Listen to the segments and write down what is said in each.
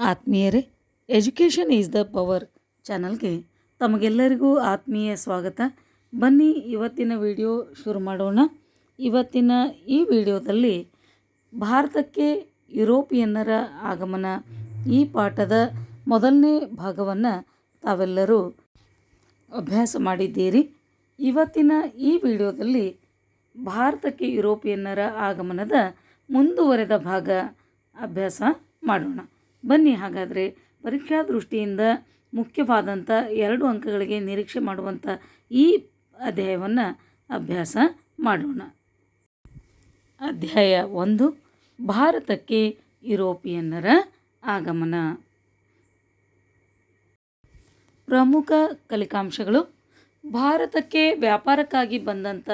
ಆತ್ಮೀಯರೇ education is the power ಚಾನಲ್ಗೆ ತಮಗೆಲ್ಲರಿಗೂ ಆತ್ಮೀಯ ಸ್ವಾಗತ. ಬನ್ನಿ, ಇವತ್ತಿನ ವಿಡಿಯೋ ಶುರು ಮಾಡೋಣ. ಇವತ್ತಿನ ಈ ವಿಡಿಯೋದಲ್ಲಿ ಭಾರತಕ್ಕೆ ಯುರೋಪಿಯನ್ನರ ಆಗಮನ. ಈ ಪಾಠದ ಮೊದಲನೇ ಭಾಗವನ್ನು ತಾವೆಲ್ಲರೂ ಅಭ್ಯಾಸ ಮಾಡಿದ್ದೀರಿ. ಇವತ್ತಿನ ಈ ವಿಡಿಯೋದಲ್ಲಿ ಭಾರತಕ್ಕೆ ಯುರೋಪಿಯನ್ನರ ಆಗಮನದ ಮುಂದುವರೆದ ಭಾಗ ಅಭ್ಯಾಸ ಮಾಡೋಣ. ಬನ್ನಿ. ಹಾಗಾದರೆ ಪರೀಕ್ಷಾ ದೃಷ್ಟಿಯಿಂದ ಮುಖ್ಯವಾದಂಥ ಎರಡು ಅಂಕಗಳಿಗೆ ನಿರೀಕ್ಷೆ ಮಾಡುವಂಥ ಈ ಅಧ್ಯಾಯವನ್ನು ಅಭ್ಯಾಸ ಮಾಡೋಣ. ಅಧ್ಯಾಯ ಒಂದು, ಭಾರತಕ್ಕೆ ಯುರೋಪಿಯನ್ನರ ಆಗಮನ. ಪ್ರಮುಖ ಕಲಿಕಾಂಶಗಳು, ಭಾರತಕ್ಕೆ ವ್ಯಾಪಾರಕ್ಕಾಗಿ ಬಂದಂಥ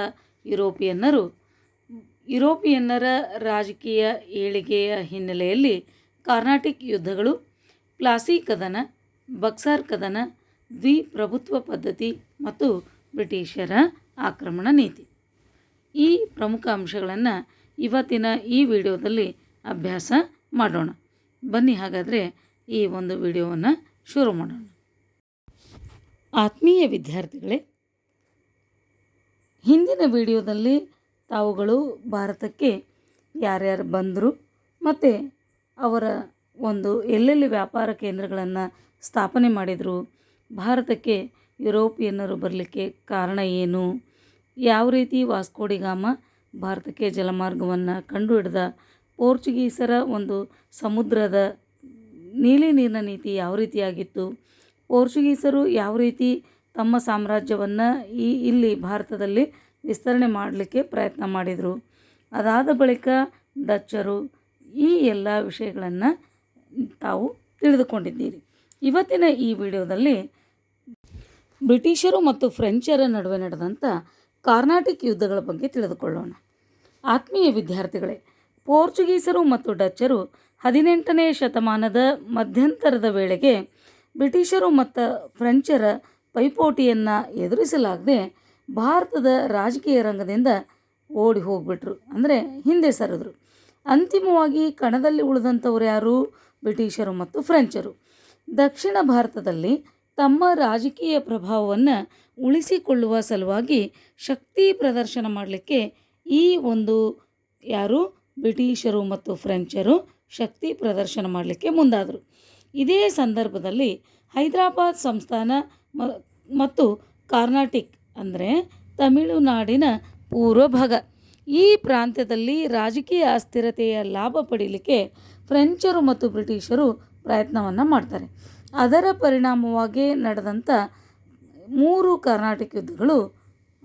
ಯುರೋಪಿಯನ್ನರು, ಯುರೋಪಿಯನ್ನರ ರಾಜಕೀಯ ಏಳಿಗೆಯ ಹಿನ್ನೆಲೆಯಲ್ಲಿ ಕಾರ್ನಾಟಿಕ್ ಯುದ್ಧಗಳು, ಪ್ಲಾಸಿ ಕದನ, ಬಕ್ಸಾರ್ ಕದನ, ದ್ವಿಪ್ರಭುತ್ವ ಪದ್ಧತಿ ಮತ್ತು ಬ್ರಿಟಿಷರ ಆಕ್ರಮಣ ನೀತಿ. ಈ ಪ್ರಮುಖ ಅಂಶಗಳನ್ನು ಇವತ್ತಿನ ಈ ವಿಡಿಯೋದಲ್ಲಿ ಅಭ್ಯಾಸ ಮಾಡೋಣ. ಬನ್ನಿ ಹಾಗಾದರೆ ಈ ಒಂದು ವಿಡಿಯೋವನ್ನು ಶುರು ಮಾಡೋಣ. ಆತ್ಮೀಯ ವಿದ್ಯಾರ್ಥಿಗಳೇ, ಹಿಂದಿನ ವಿಡಿಯೋದಲ್ಲಿ ತಾವುಗಳು ಭಾರತಕ್ಕೆ ಯಾರ್ಯಾರು ಬಂದರು ಮತ್ತು ಅವರ ಒಂದು ಎಲ್ಲೆಲ್ಲಿ ವ್ಯಾಪಾರ ಕೇಂದ್ರಗಳನ್ನು ಸ್ಥಾಪನೆ ಮಾಡಿದರು, ಭಾರತಕ್ಕೆ ಯುರೋಪಿಯನ್ನರು ಬರಲಿಕ್ಕೆ ಕಾರಣ ಏನು, ಯಾವ ರೀತಿ ವಾಸ್ಕೋಡಿಗಾಮ ಭಾರತಕ್ಕೆ ಜಲಮಾರ್ಗವನ್ನು ಕಂಡುಹಿಡಿದ, ಪೋರ್ಚುಗೀಸರ ಒಂದು ಸಮುದ್ರದ ನೀಲಿ ನೀರಿನ ನೀತಿ ಯಾವ ರೀತಿಯಾಗಿತ್ತು, ಪೋರ್ಚುಗೀಸರು ಯಾವ ರೀತಿ ತಮ್ಮ ಸಾಮ್ರಾಜ್ಯವನ್ನು ಈ ಇಲ್ಲಿ ಭಾರತದಲ್ಲಿ ವಿಸ್ತರಣೆ ಮಾಡಲಿಕ್ಕೆ ಪ್ರಯತ್ನ ಮಾಡಿದರು, ಅದಾದ ಬಳಿಕ ಡಚ್ಚರು ಈ ಎಲ್ಲ ವಿಷಯಗಳನ್ನು ತಾವು ತಿಳಿದುಕೊಂಡಿದ್ದೀರಿ. ಇವತ್ತಿನ ಈ ವಿಡಿಯೋದಲ್ಲಿ ಬ್ರಿಟಿಷರು ಮತ್ತು ಫ್ರೆಂಚರ ನಡುವೆ ನಡೆದಂಥ ಕಾರ್ನಾಟಿಕ್ ಯುದ್ಧಗಳ ಬಗ್ಗೆ ತಿಳಿದುಕೊಳ್ಳೋಣ. ಆತ್ಮೀಯ ವಿದ್ಯಾರ್ಥಿಗಳೇ, ಪೋರ್ಚುಗೀಸರು ಮತ್ತು ಡಚ್ಚರು ಹದಿನೆಂಟನೇ ಶತಮಾನದ ಮಧ್ಯಂತರದ ವೇಳೆಗೆ ಬ್ರಿಟಿಷರು ಮತ್ತು ಫ್ರೆಂಚರ ಪೈಪೋಟಿಯನ್ನು ಎದುರಿಸಲಾಗದೆ ಭಾರತದ ರಾಜಕೀಯ ರಂಗದಿಂದ ಓಡಿ ಹೋಗ್ಬಿಟ್ರು. ಅಂದರೆ ಹಿಂದೆ ಸರಿದ್ರು. ಅಂತಿಮವಾಗಿ ಕಣದಲ್ಲಿ ಉಳಿದಂಥವ್ರು ಯಾರು? ಬ್ರಿಟಿಷರು ಮತ್ತು ಫ್ರೆಂಚರು. ದಕ್ಷಿಣ ಭಾರತದಲ್ಲಿ ತಮ್ಮ ರಾಜಕೀಯ ಪ್ರಭಾವವನ್ನು ಉಳಿಸಿಕೊಳ್ಳುವ ಸಲುವಾಗಿ ಶಕ್ತಿ ಪ್ರದರ್ಶನ ಮಾಡಲಿಕ್ಕೆ ಈ ಒಂದು ಯಾರು? ಬ್ರಿಟಿಷರು ಮತ್ತು ಫ್ರೆಂಚರು ಶಕ್ತಿ ಪ್ರದರ್ಶನ ಮಾಡಲಿಕ್ಕೆ ಮುಂದಾದರು. ಇದೇ ಸಂದರ್ಭದಲ್ಲಿ ಹೈದರಾಬಾದ್ ಸಂಸ್ಥಾನ ಮತ್ತು ಕಾರ್ನಾಟಿಕ್ ಅಂದರೆ ತಮಿಳುನಾಡಿನ ಪೂರ್ವ ಭಾಗ ಈ ಪ್ರಾಂತ್ಯದಲ್ಲಿ ರಾಜಕೀಯ ಅಸ್ಥಿರತೆಯ ಲಾಭ ಪಡೀಲಿಕ್ಕೆ ಫ್ರೆಂಚರು ಮತ್ತು ಬ್ರಿಟಿಷರು ಪ್ರಯತ್ನವನ್ನು ಮಾಡ್ತಾರೆ. ಅದರ ಪರಿಣಾಮವಾಗಿ ನಡೆದಂಥ ಮೂರು ಕರ್ನಾಟಕ ಯುದ್ಧಗಳು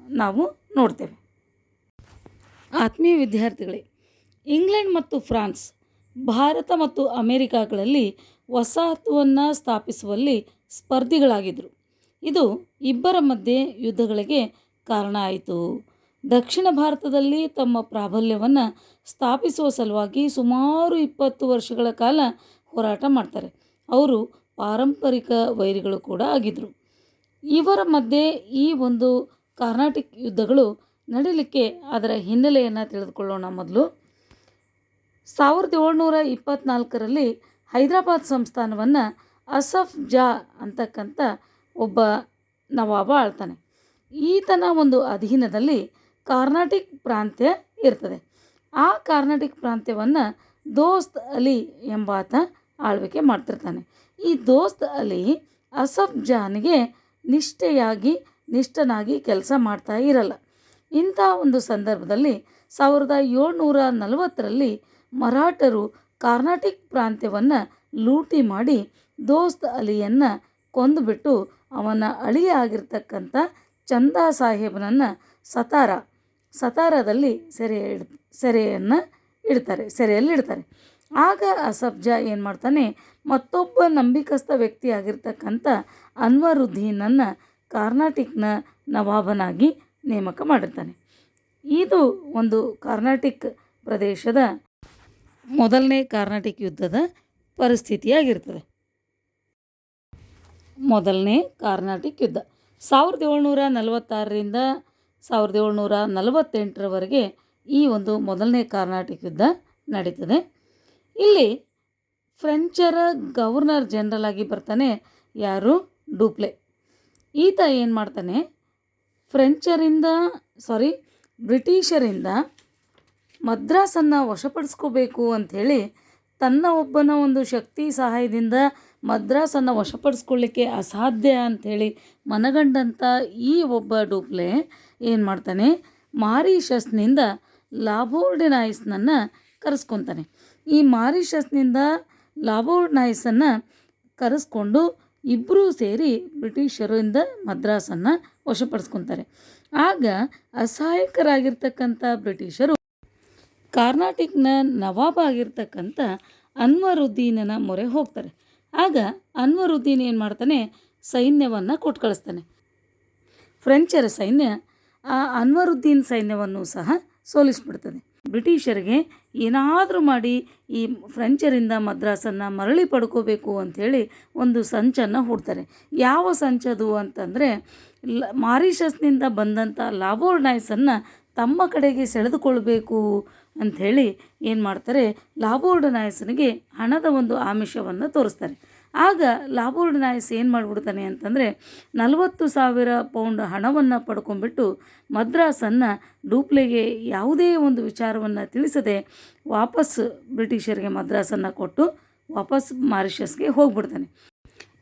ನಾವು ನೋಡ್ತೇವೆ. ಆತ್ಮೀಯ ವಿದ್ಯಾರ್ಥಿಗಳೇ, ಇಂಗ್ಲೆಂಡ್ ಮತ್ತು ಫ್ರಾನ್ಸ್, ಭಾರತ ಮತ್ತು ಅಮೆರಿಕಾಗಳಲ್ಲಿ ವಸಾಹತುವನ್ನು ಸ್ಥಾಪಿಸುವಲ್ಲಿ ಸ್ಪರ್ಧಿಗಳಾಗಿದ್ದರು ಇದು ಇಬ್ಬರ ಮಧ್ಯೆ ಯುದ್ಧಗಳಿಗೆ ಕಾರಣ ಆಯಿತು. ದಕ್ಷಿಣ ಭಾರತದಲ್ಲಿ ತಮ್ಮ ಪ್ರಾಬಲ್ಯವನ್ನು ಸ್ಥಾಪಿಸುವ ಸಲುವಾಗಿ ಸುಮಾರು ಇಪ್ಪತ್ತು ವರ್ಷಗಳ ಕಾಲ ಹೋರಾಟ ಮಾಡ್ತಾರೆ. ಅವರು ಪಾರಂಪರಿಕ ವೈರಿಗಳು ಕೂಡ ಆಗಿದ್ದರು ಇವರ ಮಧ್ಯೆ ಈ ಒಂದು ಕಾರ್ನಾಟಿಕ್ ಯುದ್ಧಗಳು ನಡೀಲಿಕ್ಕೆ ಅದರ ಹಿನ್ನೆಲೆಯನ್ನು ತಿಳಿದುಕೊಳ್ಳೋಣ ಮೊದಲು. ಸಾವಿರದ ಏಳ್ನೂರ ಇಪ್ಪತ್ತ್ನಾಲ್ಕರಲ್ಲಿ ಹೈದರಾಬಾದ್ ಸಂಸ್ಥಾನವನ್ನು ಅಸಫ್ ಜಾ ಅಂತಕ್ಕಂಥ ಒಬ್ಬ ನವಾಬ ಆಳ್ತಾನೆ. ಈತನ ಒಂದು ಅಧೀನದಲ್ಲಿ ಕಾರ್ನಾಟಿಕ್ ಪ್ರಾಂತ್ಯ ಇರ್ತದೆ. ಆ ಕಾರ್ನಾಟಿಕ್ ಪ್ರಾಂತ್ಯವನ್ನು ದೋಸ್ತ್ ಅಲಿ ಎಂಬಾತ ಆಳ್ವಿಕೆ ಮಾಡ್ತಿರ್ತಾನೆ. ಈ ದೋಸ್ತ್ ಅಲಿ ಅಸಫ್ ಜಾನ್ಗೆ ನಿಷ್ಠೆಯಾಗಿ, ನಿಷ್ಠನಾಗಿ ಕೆಲಸ ಮಾಡ್ತಾ ಇರಲ್ಲ. ಇಂಥ ಒಂದು ಸಂದರ್ಭದಲ್ಲಿ ಸಾವಿರದ ಏಳ್ನೂರ ನಲವತ್ತರಲ್ಲಿ ಮರಾಠರು ಕಾರ್ನಾಟಿಕ್ ಪ್ರಾಂತ್ಯವನ್ನು ಲೂಟಿ ಮಾಡಿ ದೋಸ್ತ್ ಅಲಿಯನ್ನು ಕೊಂದುಬಿಟ್ಟು ಅವನ ಅಳಿಯ ಆಗಿರ್ತಕ್ಕಂಥ ಚಂದಾ ಸಾಹೇಬನನ್ನು ಸತಾರ ಸತಾರದಲ್ಲಿ ಸೆರೆ ಇಡ್, ಸೆರೆಯನ್ನು ಇಡ್ತಾರೆ, ಸೆರೆಯಲ್ಲಿ ಇಡ್ತಾರೆ. ಆಗ ಅಸಬ್ಜ ಏನು ಮಾಡ್ತಾನೆ, ಮತ್ತೊಬ್ಬ ನಂಬಿಕಸ್ಥ ವ್ಯಕ್ತಿ ಆಗಿರ್ತಕ್ಕಂಥ ಅನ್ವರುದ್ದೀನನ್ನು ಕಾರ್ನಾಟಿಕ್ನ ನವಾಬನಾಗಿ ನೇಮಕ ಮಾಡಿರ್ತಾನೆ. ಇದು ಒಂದು ಕಾರ್ನಾಟಿಕ್ ಪ್ರದೇಶದ ಮೊದಲನೇ ಕಾರ್ನಾಟಿಕ್ ಯುದ್ಧದ ಪರಿಸ್ಥಿತಿಯಾಗಿರ್ತದೆ. ಮೊದಲನೇ ಕಾರ್ನಾಟಿಕ್ ಯುದ್ಧ. ಸಾವಿರದ ಏಳ್ನೂರ ನಲವತ್ತಾರರಿಂದ ಸಾವಿರದ ಏಳ್ನೂರ ನಲವತ್ತೆಂಟರವರೆಗೆ ಈ ಒಂದು ಮೊದಲನೇ ಕಾರ್ನಾಟಿಕ್ ಯುದ್ಧ ನಡೀತದೆ. ಇಲ್ಲಿ ಫ್ರೆಂಚರ ಗವರ್ನರ್ ಜನರಲ್ ಆಗಿ ಬರ್ತಾನೆ ಯಾರು? ಡೂಪ್ಲೆ. ಈತ ಏನು ಮಾಡ್ತಾನೆ? ಫ್ರೆಂಚರಿಂದ, ಸಾರಿ, ಬ್ರಿಟಿಷರಿಂದ ಮದ್ರಾಸನ್ನು ವಶಪಡಿಸ್ಕೋಬೇಕು ಅಂಥೇಳಿ ತನ್ನ ಒಬ್ಬನ ಒಂದು ಶಕ್ತಿ ಸಹಾಯದಿಂದ ಮದ್ರಾಸನ್ನು ವಶಪಡಿಸ್ಕೊಳ್ಳಿಕ್ಕೆ ಅಸಾಧ್ಯ ಅಂಥೇಳಿ ಮನಗಂಡಂಥ ಈ ಒಬ್ಬ ಡೂಪ್ಲೆ ಏನು ಮಾಡ್ತಾನೆ? ಮಾರಿಷಸ್ನಿಂದ ಲಾಬೋರ್ಡಿನಾಯಿಸ್ನನ್ನು ಕರೆಸ್ಕೊತಾನೆ. ಈ ಮಾರಿಷಸ್ನಿಂದ ಲಾಬೋರ್ಡ್ನಾಯಿಸನ್ನು ಕರೆಸ್ಕೊಂಡು ಇಬ್ಬರೂ ಸೇರಿ ಬ್ರಿಟಿಷರಿಂದ ಮದ್ರಾಸನ್ನು ವಶಪಡಿಸ್ಕೊತಾರೆ. ಆಗ ಅಸಹಾಯಕರಾಗಿರ್ತಕ್ಕಂಥ ಬ್ರಿಟಿಷರು ಕಾರ್ನಾಟಿಕ್ನ ನವಾಬ್ ಆಗಿರ್ತಕ್ಕಂಥ ಅನ್ವರುದ್ದೀನನ ಮೊರೆ ಹೋಗ್ತಾರೆ. ಆಗ ಅನ್ವರುದ್ದೀನ್ ಏನು ಮಾಡ್ತಾನೆ? ಸೈನ್ಯವನ್ನು ಕೊಟ್ಟು ಕಳಿಸ್ತಾನೆ ಫ್ರೆಂಚರ ಸೈನ್ಯ ಆ ಅನ್ವರುದ್ದೀನ್ ಸೈನ್ಯವನ್ನು ಸಹ ಸೋಲಿಸಿಬಿಡ್ತದೆ. ಬ್ರಿಟಿಷರಿಗೆ ಏನಾದರೂ ಮಾಡಿ ಈ ಫ್ರೆಂಚರಿಂದ ಮದ್ರಾಸನ್ನು ಮರಳಿ ಪಡ್ಕೋಬೇಕು ಅಂಥೇಳಿ ಒಂದು ಸಂಚನ್ನು ಹೂಡ್ತಾರೆ. ಯಾವ ಸಂಚದು ಅಂತಂದರೆ, ಲ ಮಾರಿಷಸ್ನಿಂದ ಬಂದಂಥ ಲಾಬೋರ್ಡ್ನೈಸನ್ನು ತಮ್ಮ ಕಡೆಗೆ ಸೆಳೆದುಕೊಳ್ಬೇಕು ಅಂಥೇಳಿ ಏನು ಮಾಡ್ತಾರೆ ಲಾಬೋರ್ಡ್ ನಾಯಸನಿಗೆ ಹಣದ ಒಂದು ಆಮಿಷವನ್ನು ತೋರಿಸ್ತಾರೆ. ಆಗ ಲಾಬೋರ್ಡ್ ನಾಯಸ್ ಏನು ಮಾಡಿಬಿಡ್ತಾನೆ ಅಂತಂದರೆ ನಲವತ್ತು ಸಾವಿರ ಪೌಂಡ್ ಹಣವನ್ನು ಪಡ್ಕೊಂಡ್ಬಿಟ್ಟು ಮದ್ರಾಸನ್ನು ಡೂಪ್ಲೆಗೆ ಯಾವುದೇ ಒಂದು ವಿಚಾರವನ್ನು ತಿಳಿಸದೆ ವಾಪಸ್ ಬ್ರಿಟಿಷರಿಗೆ ಮದ್ರಾಸನ್ನು ಕೊಟ್ಟು ವಾಪಸ್ ಮಾರಿಷಸ್ಗೆ ಹೋಗ್ಬಿಡ್ತಾನೆ.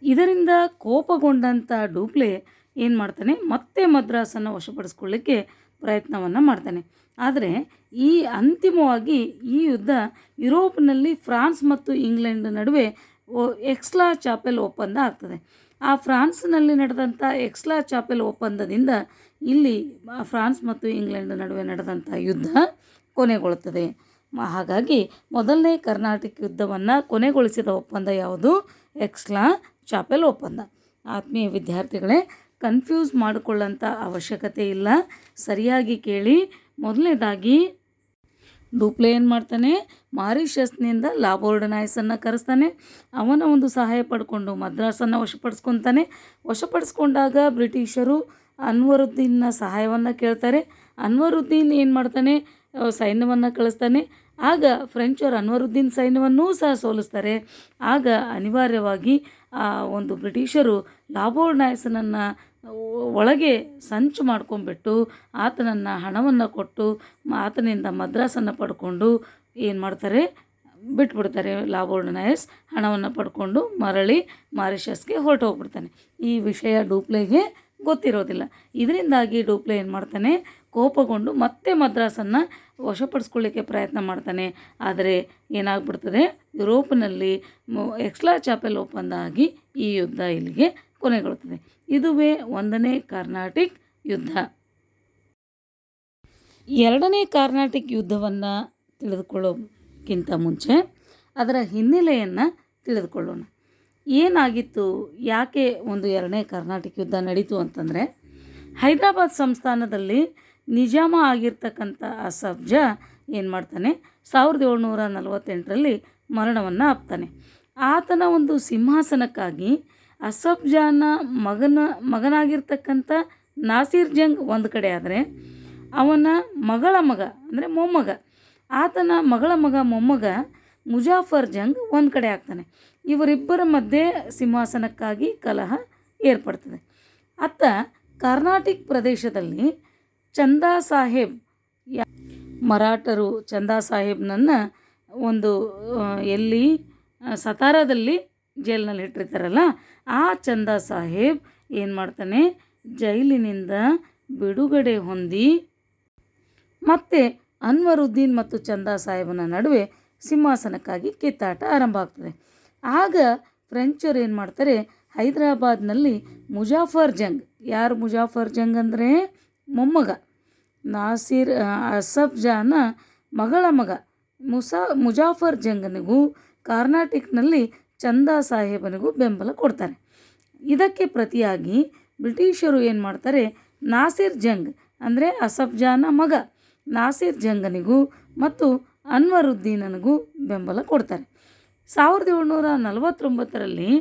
ಇದರಿಂದ ಕೋಪಗೊಂಡಂಥ ಡೂಪ್ಲೆ ಏನು ಮಾಡ್ತಾನೆ, ಮತ್ತೆ ಮದ್ರಾಸನ್ನು ವಶಪಡಿಸ್ಕೊಳ್ಳಿಕ್ಕೆ ಪ್ರಯತ್ನವನ್ನು ಮಾಡ್ತಾನೆ. ಆದರೆ ಈ ಅಂತಿಮವಾಗಿ ಈ ಯುದ್ಧ ಯುರೋಪ್ನಲ್ಲಿ ಫ್ರಾನ್ಸ್ ಮತ್ತು ಇಂಗ್ಲೆಂಡ್ ನಡುವೆ ಒ- ಎಕ್ಸ್ಲಾ ಚಾಪೆಲ್ ಒಪ್ಪಂದ ಆಗ್ತದೆ. ಆ ಫ್ರಾನ್ಸ್ನಲ್ಲಿ ನಡೆದಂಥ ಎಕ್ಸ್ಲಾ ಚಾಪೆಲ್ ಒಪ್ಪಂದದಿಂದ ಇಲ್ಲಿ ಫ್ರಾನ್ಸ್ ಮತ್ತು ಇಂಗ್ಲೆಂಡ್ ನಡುವೆ ನಡೆದಂಥ ಯುದ್ಧ ಕೊನೆಗೊಳ್ಳುತ್ತದೆ. ಹಾಗಾಗಿ ಮೊದಲನೇ ಕರ್ನಾಟಕ ಯುದ್ಧವನ್ನು ಕೊನೆಗೊಳಿಸಿದ ಒಪ್ಪಂದ ಯಾವುದು? ಎಕ್ಸ್ಲಾ ಚಾಪೆಲ್ ಒಪ್ಪಂದ. ಆತ್ಮೀಯ ವಿದ್ಯಾರ್ಥಿಗಳೇ, ಕನ್ಫ್ಯೂಸ್ ಮಾಡಿಕೊಳ್ಳಂಥ ಅವಶ್ಯಕತೆ ಇಲ್ಲ. ಸರಿಯಾಗಿ ಕೇಳಿ, ಮೊದಲನೇದಾಗಿ ಡೂಪ್ಲೆ ಏನು ಮಾಡ್ತಾನೆ? ಮಾರಿಷಸ್ನಿಂದ ಲಾಬೋರ್ಡನಾಯ್ಸನ್ನು ಕರೆಸ್ತಾನೆ. ಅವನ ಒಂದು ಸಹಾಯ ಪಡ್ಕೊಂಡು ಮದ್ರಾಸನ್ನು ವಶಪಡಿಸ್ಕೊತಾನೆ. ವಶಪಡಿಸ್ಕೊಂಡಾಗ ಬ್ರಿಟಿಷರು ಅನ್ವರುದ್ದೀನ್ನ ಸಹಾಯವನ್ನು ಕೇಳ್ತಾರೆ. ಅನ್ವರುದ್ದೀನ್ ಏನು ಮಾಡ್ತಾನೆ? ಸೈನ್ಯವನ್ನು ಕಳಿಸ್ತಾನೆ. ಆಗ ಫ್ರೆಂಚರು ಅನ್ವರುದ್ದೀನ್ ಸೈನ್ಯವನ್ನೂ ಸಹ ಸೋಲಿಸ್ತಾರೆ. ಆಗ ಅನಿವಾರ್ಯವಾಗಿ, ಆ, ಒಂದು ಬ್ರಿಟಿಷರು ಲಾಬೋರ್ಡ್ ನಾಯಸನನ್ನು ಒಳಗೆ ಸಂಚು ಮಾಡ್ಕೊಂಬಿಟ್ಟು ಆತನನ್ನು ಹಣವನ್ನು ಕೊಟ್ಟು ಆತನಿಂದ ಮದ್ರಾಸನ್ನು ಪಡ್ಕೊಂಡು ಏನು ಮಾಡ್ತಾರೆ? ಬಿಟ್ಬಿಡ್ತಾರೆ ಲಾಬೋರ್ಡ್ ನಾಯಸ್ ಹಣವನ್ನು ಪಡ್ಕೊಂಡು ಮರಳಿ ಮಾರಿಷಸ್ಗೆ ಹೊರಟು ಹೋಗ್ಬಿಡ್ತಾನೆ ಈ ವಿಷಯ ಡೂಪ್ಲೆಗೆ ಗೊತ್ತಿರೋದಿಲ್ಲ. ಇದರಿಂದಾಗಿ ಡೂಪ್ಲೆ ಏನು ಮಾಡ್ತಾನೆ? ಕೋಪಗೊಂಡು ಮತ್ತೆ ಮದ್ರಾಸನ್ನು ವಶಪಡಿಸ್ಕೊಳ್ಳಿಕ್ಕೆ ಪ್ರಯತ್ನ ಮಾಡ್ತಾನೆ. ಆದರೆ ಏನಾಗ್ಬಿಡ್ತದೆ? ಯುರೋಪ್ನಲ್ಲಿ ಎಕ್ಸ್ಲಾ ಚಾಪೆಲ್ ಒಪ್ಪಂದ ಆಗಿ ಈ ಯುದ್ಧ ಇಲ್ಲಿಗೆ ಕೊನೆಗೊಳ್ಳುತ್ತದೆ ಇದುವೇ ಒಂದನೇ ಕಾರ್ನಾಟಿಕ್ ಯುದ್ಧ. ಎರಡನೇ ಕಾರ್ನಾಟಿಕ್ ಯುದ್ಧವನ್ನು ತಿಳಿದುಕೊಳ್ಳೋಕ್ಕಿಂತ ಮುಂಚೆ ಅದರ ಹಿನ್ನೆಲೆಯನ್ನು ತಿಳಿದುಕೊಳ್ಳೋಣ. ಏನಾಗಿತ್ತು, ಯಾಕೆ ಒಂದು ಎರಡನೇ ಕರ್ನಾಟಕ ಯುದ್ಧ ನಡೀತು ಅಂತಂದರೆ, ಹೈದರಾಬಾದ್ ಸಂಸ್ಥಾನದಲ್ಲಿ ನಿಜಾಮ ಆಗಿರ್ತಕ್ಕಂಥ ಆ ಸಬ್ಜ ಏನು ಮಾಡ್ತಾನೆ, ಸಾವಿರದ ಏಳ್ನೂರ ನಲವತ್ತೆಂಟರಲ್ಲಿ ಮರಣವನ್ನು ಅಪ್ತಾನೆ ಆತನ ಒಂದು ಸಿಂಹಾಸನಕ್ಕಾಗಿ ಅಸಫ್ ಜಾನ ಮಗನ, ಮಗನಾಗಿರ್ತಕ್ಕಂಥ ನಾಸೀರ್ ಜಂಗ್ ಒಂದು ಕಡೆ ಆದರೆ, ಅವನ ಮಗಳ ಮಗ, ಅಂದರೆ ಮೊಮ್ಮಗ, ಆತನ ಮಗಳ ಮಗ ಮೊಮ್ಮಗ ಮುಜಾಫರ್ ಜಂಗ್ ಒಂದು ಕಡೆ ಆಗ್ತಾನೆ. ಇವರಿಬ್ಬರ ಮಧ್ಯೆ ಸಿಂಹಾಸನಕ್ಕಾಗಿ ಕಲಹ ಏರ್ಪಡ್ತದೆ. ಅತ್ತ ಕರ್ನಾಟಿಕ್ ಪ್ರದೇಶದಲ್ಲಿ ಚಂದಾ ಸಾಹೇಬ್ ಮರಾಠರು ಚಂದಾ ಸಾಹೇಬ್ನನ್ನು ಒಂದು ಎಲ್ಲಿ ಸತಾರಾದಲ್ಲಿ ಜೈಲಿನಲ್ಲಿ ಇಟ್ಟಿರ್ತಾರಲ್ಲ, ಆ ಚಂದಾ ಸಾಹೇಬ್ ಏನು ಮಾಡ್ತಾನೆ? ಜೈಲಿನಿಂದ ಬಿಡುಗಡೆ ಹೊಂದಿ ಮತ್ತೆ ಅನ್ವರುದ್ದೀನ್ ಮತ್ತು ಚಂದಾ ಸಾಹೇಬನ ನಡುವೆ ಸಿಂಹಾಸನಕ್ಕಾಗಿ ಕಿತ್ತಾಟ ಆರಂಭ ಆಗ್ತದೆ. ಆಗ ಫ್ರೆಂಚರು ಏನು ಮಾಡ್ತಾರೆ? ಹೈದರಾಬಾದ್ನಲ್ಲಿ ಮುಜಾಫರ್ ಜಂಗ್. ಯಾರು ಮುಜಾಫರ್ ಜಂಗ್ ಅಂದರೆ? ಮೊಮ್ಮಗ. ನಾಸಿರ್ ಅಸಫ್ ಜಾನ ಮಗಳ ಮಗ. ಮುಸಾ, ಮುಜಾಫರ್ ಜಂಗನಿಗೂ ಕರ್ನಾಟಿಕ್ನಲ್ಲಿ ಚಂದಾ ಸಾಹೇಬನಿಗೂ ಬೆಂಬಲ ಕೊಡ್ತಾರೆ. ಇದಕ್ಕೆ ಪ್ರತಿಯಾಗಿ ಬ್ರಿಟಿಷರು ಏನು ಮಾಡ್ತಾರೆ? ನಾಸಿರ್ ಜಂಗ್ ಅಂದರೆ ಅಸಫ್ಜಾನ ಮಗ ನಾಸಿರ್ ಜಂಗನಿಗೂ ಮತ್ತು ಅನ್ವರುದ್ದೀನನಿಗೂ ಬೆಂಬಲ ಕೊಡ್ತಾರೆ. ಸಾವಿರದ ಏಳ್ನೂರ ನಲವತ್ತೊಂಬತ್ತರಲ್ಲಿ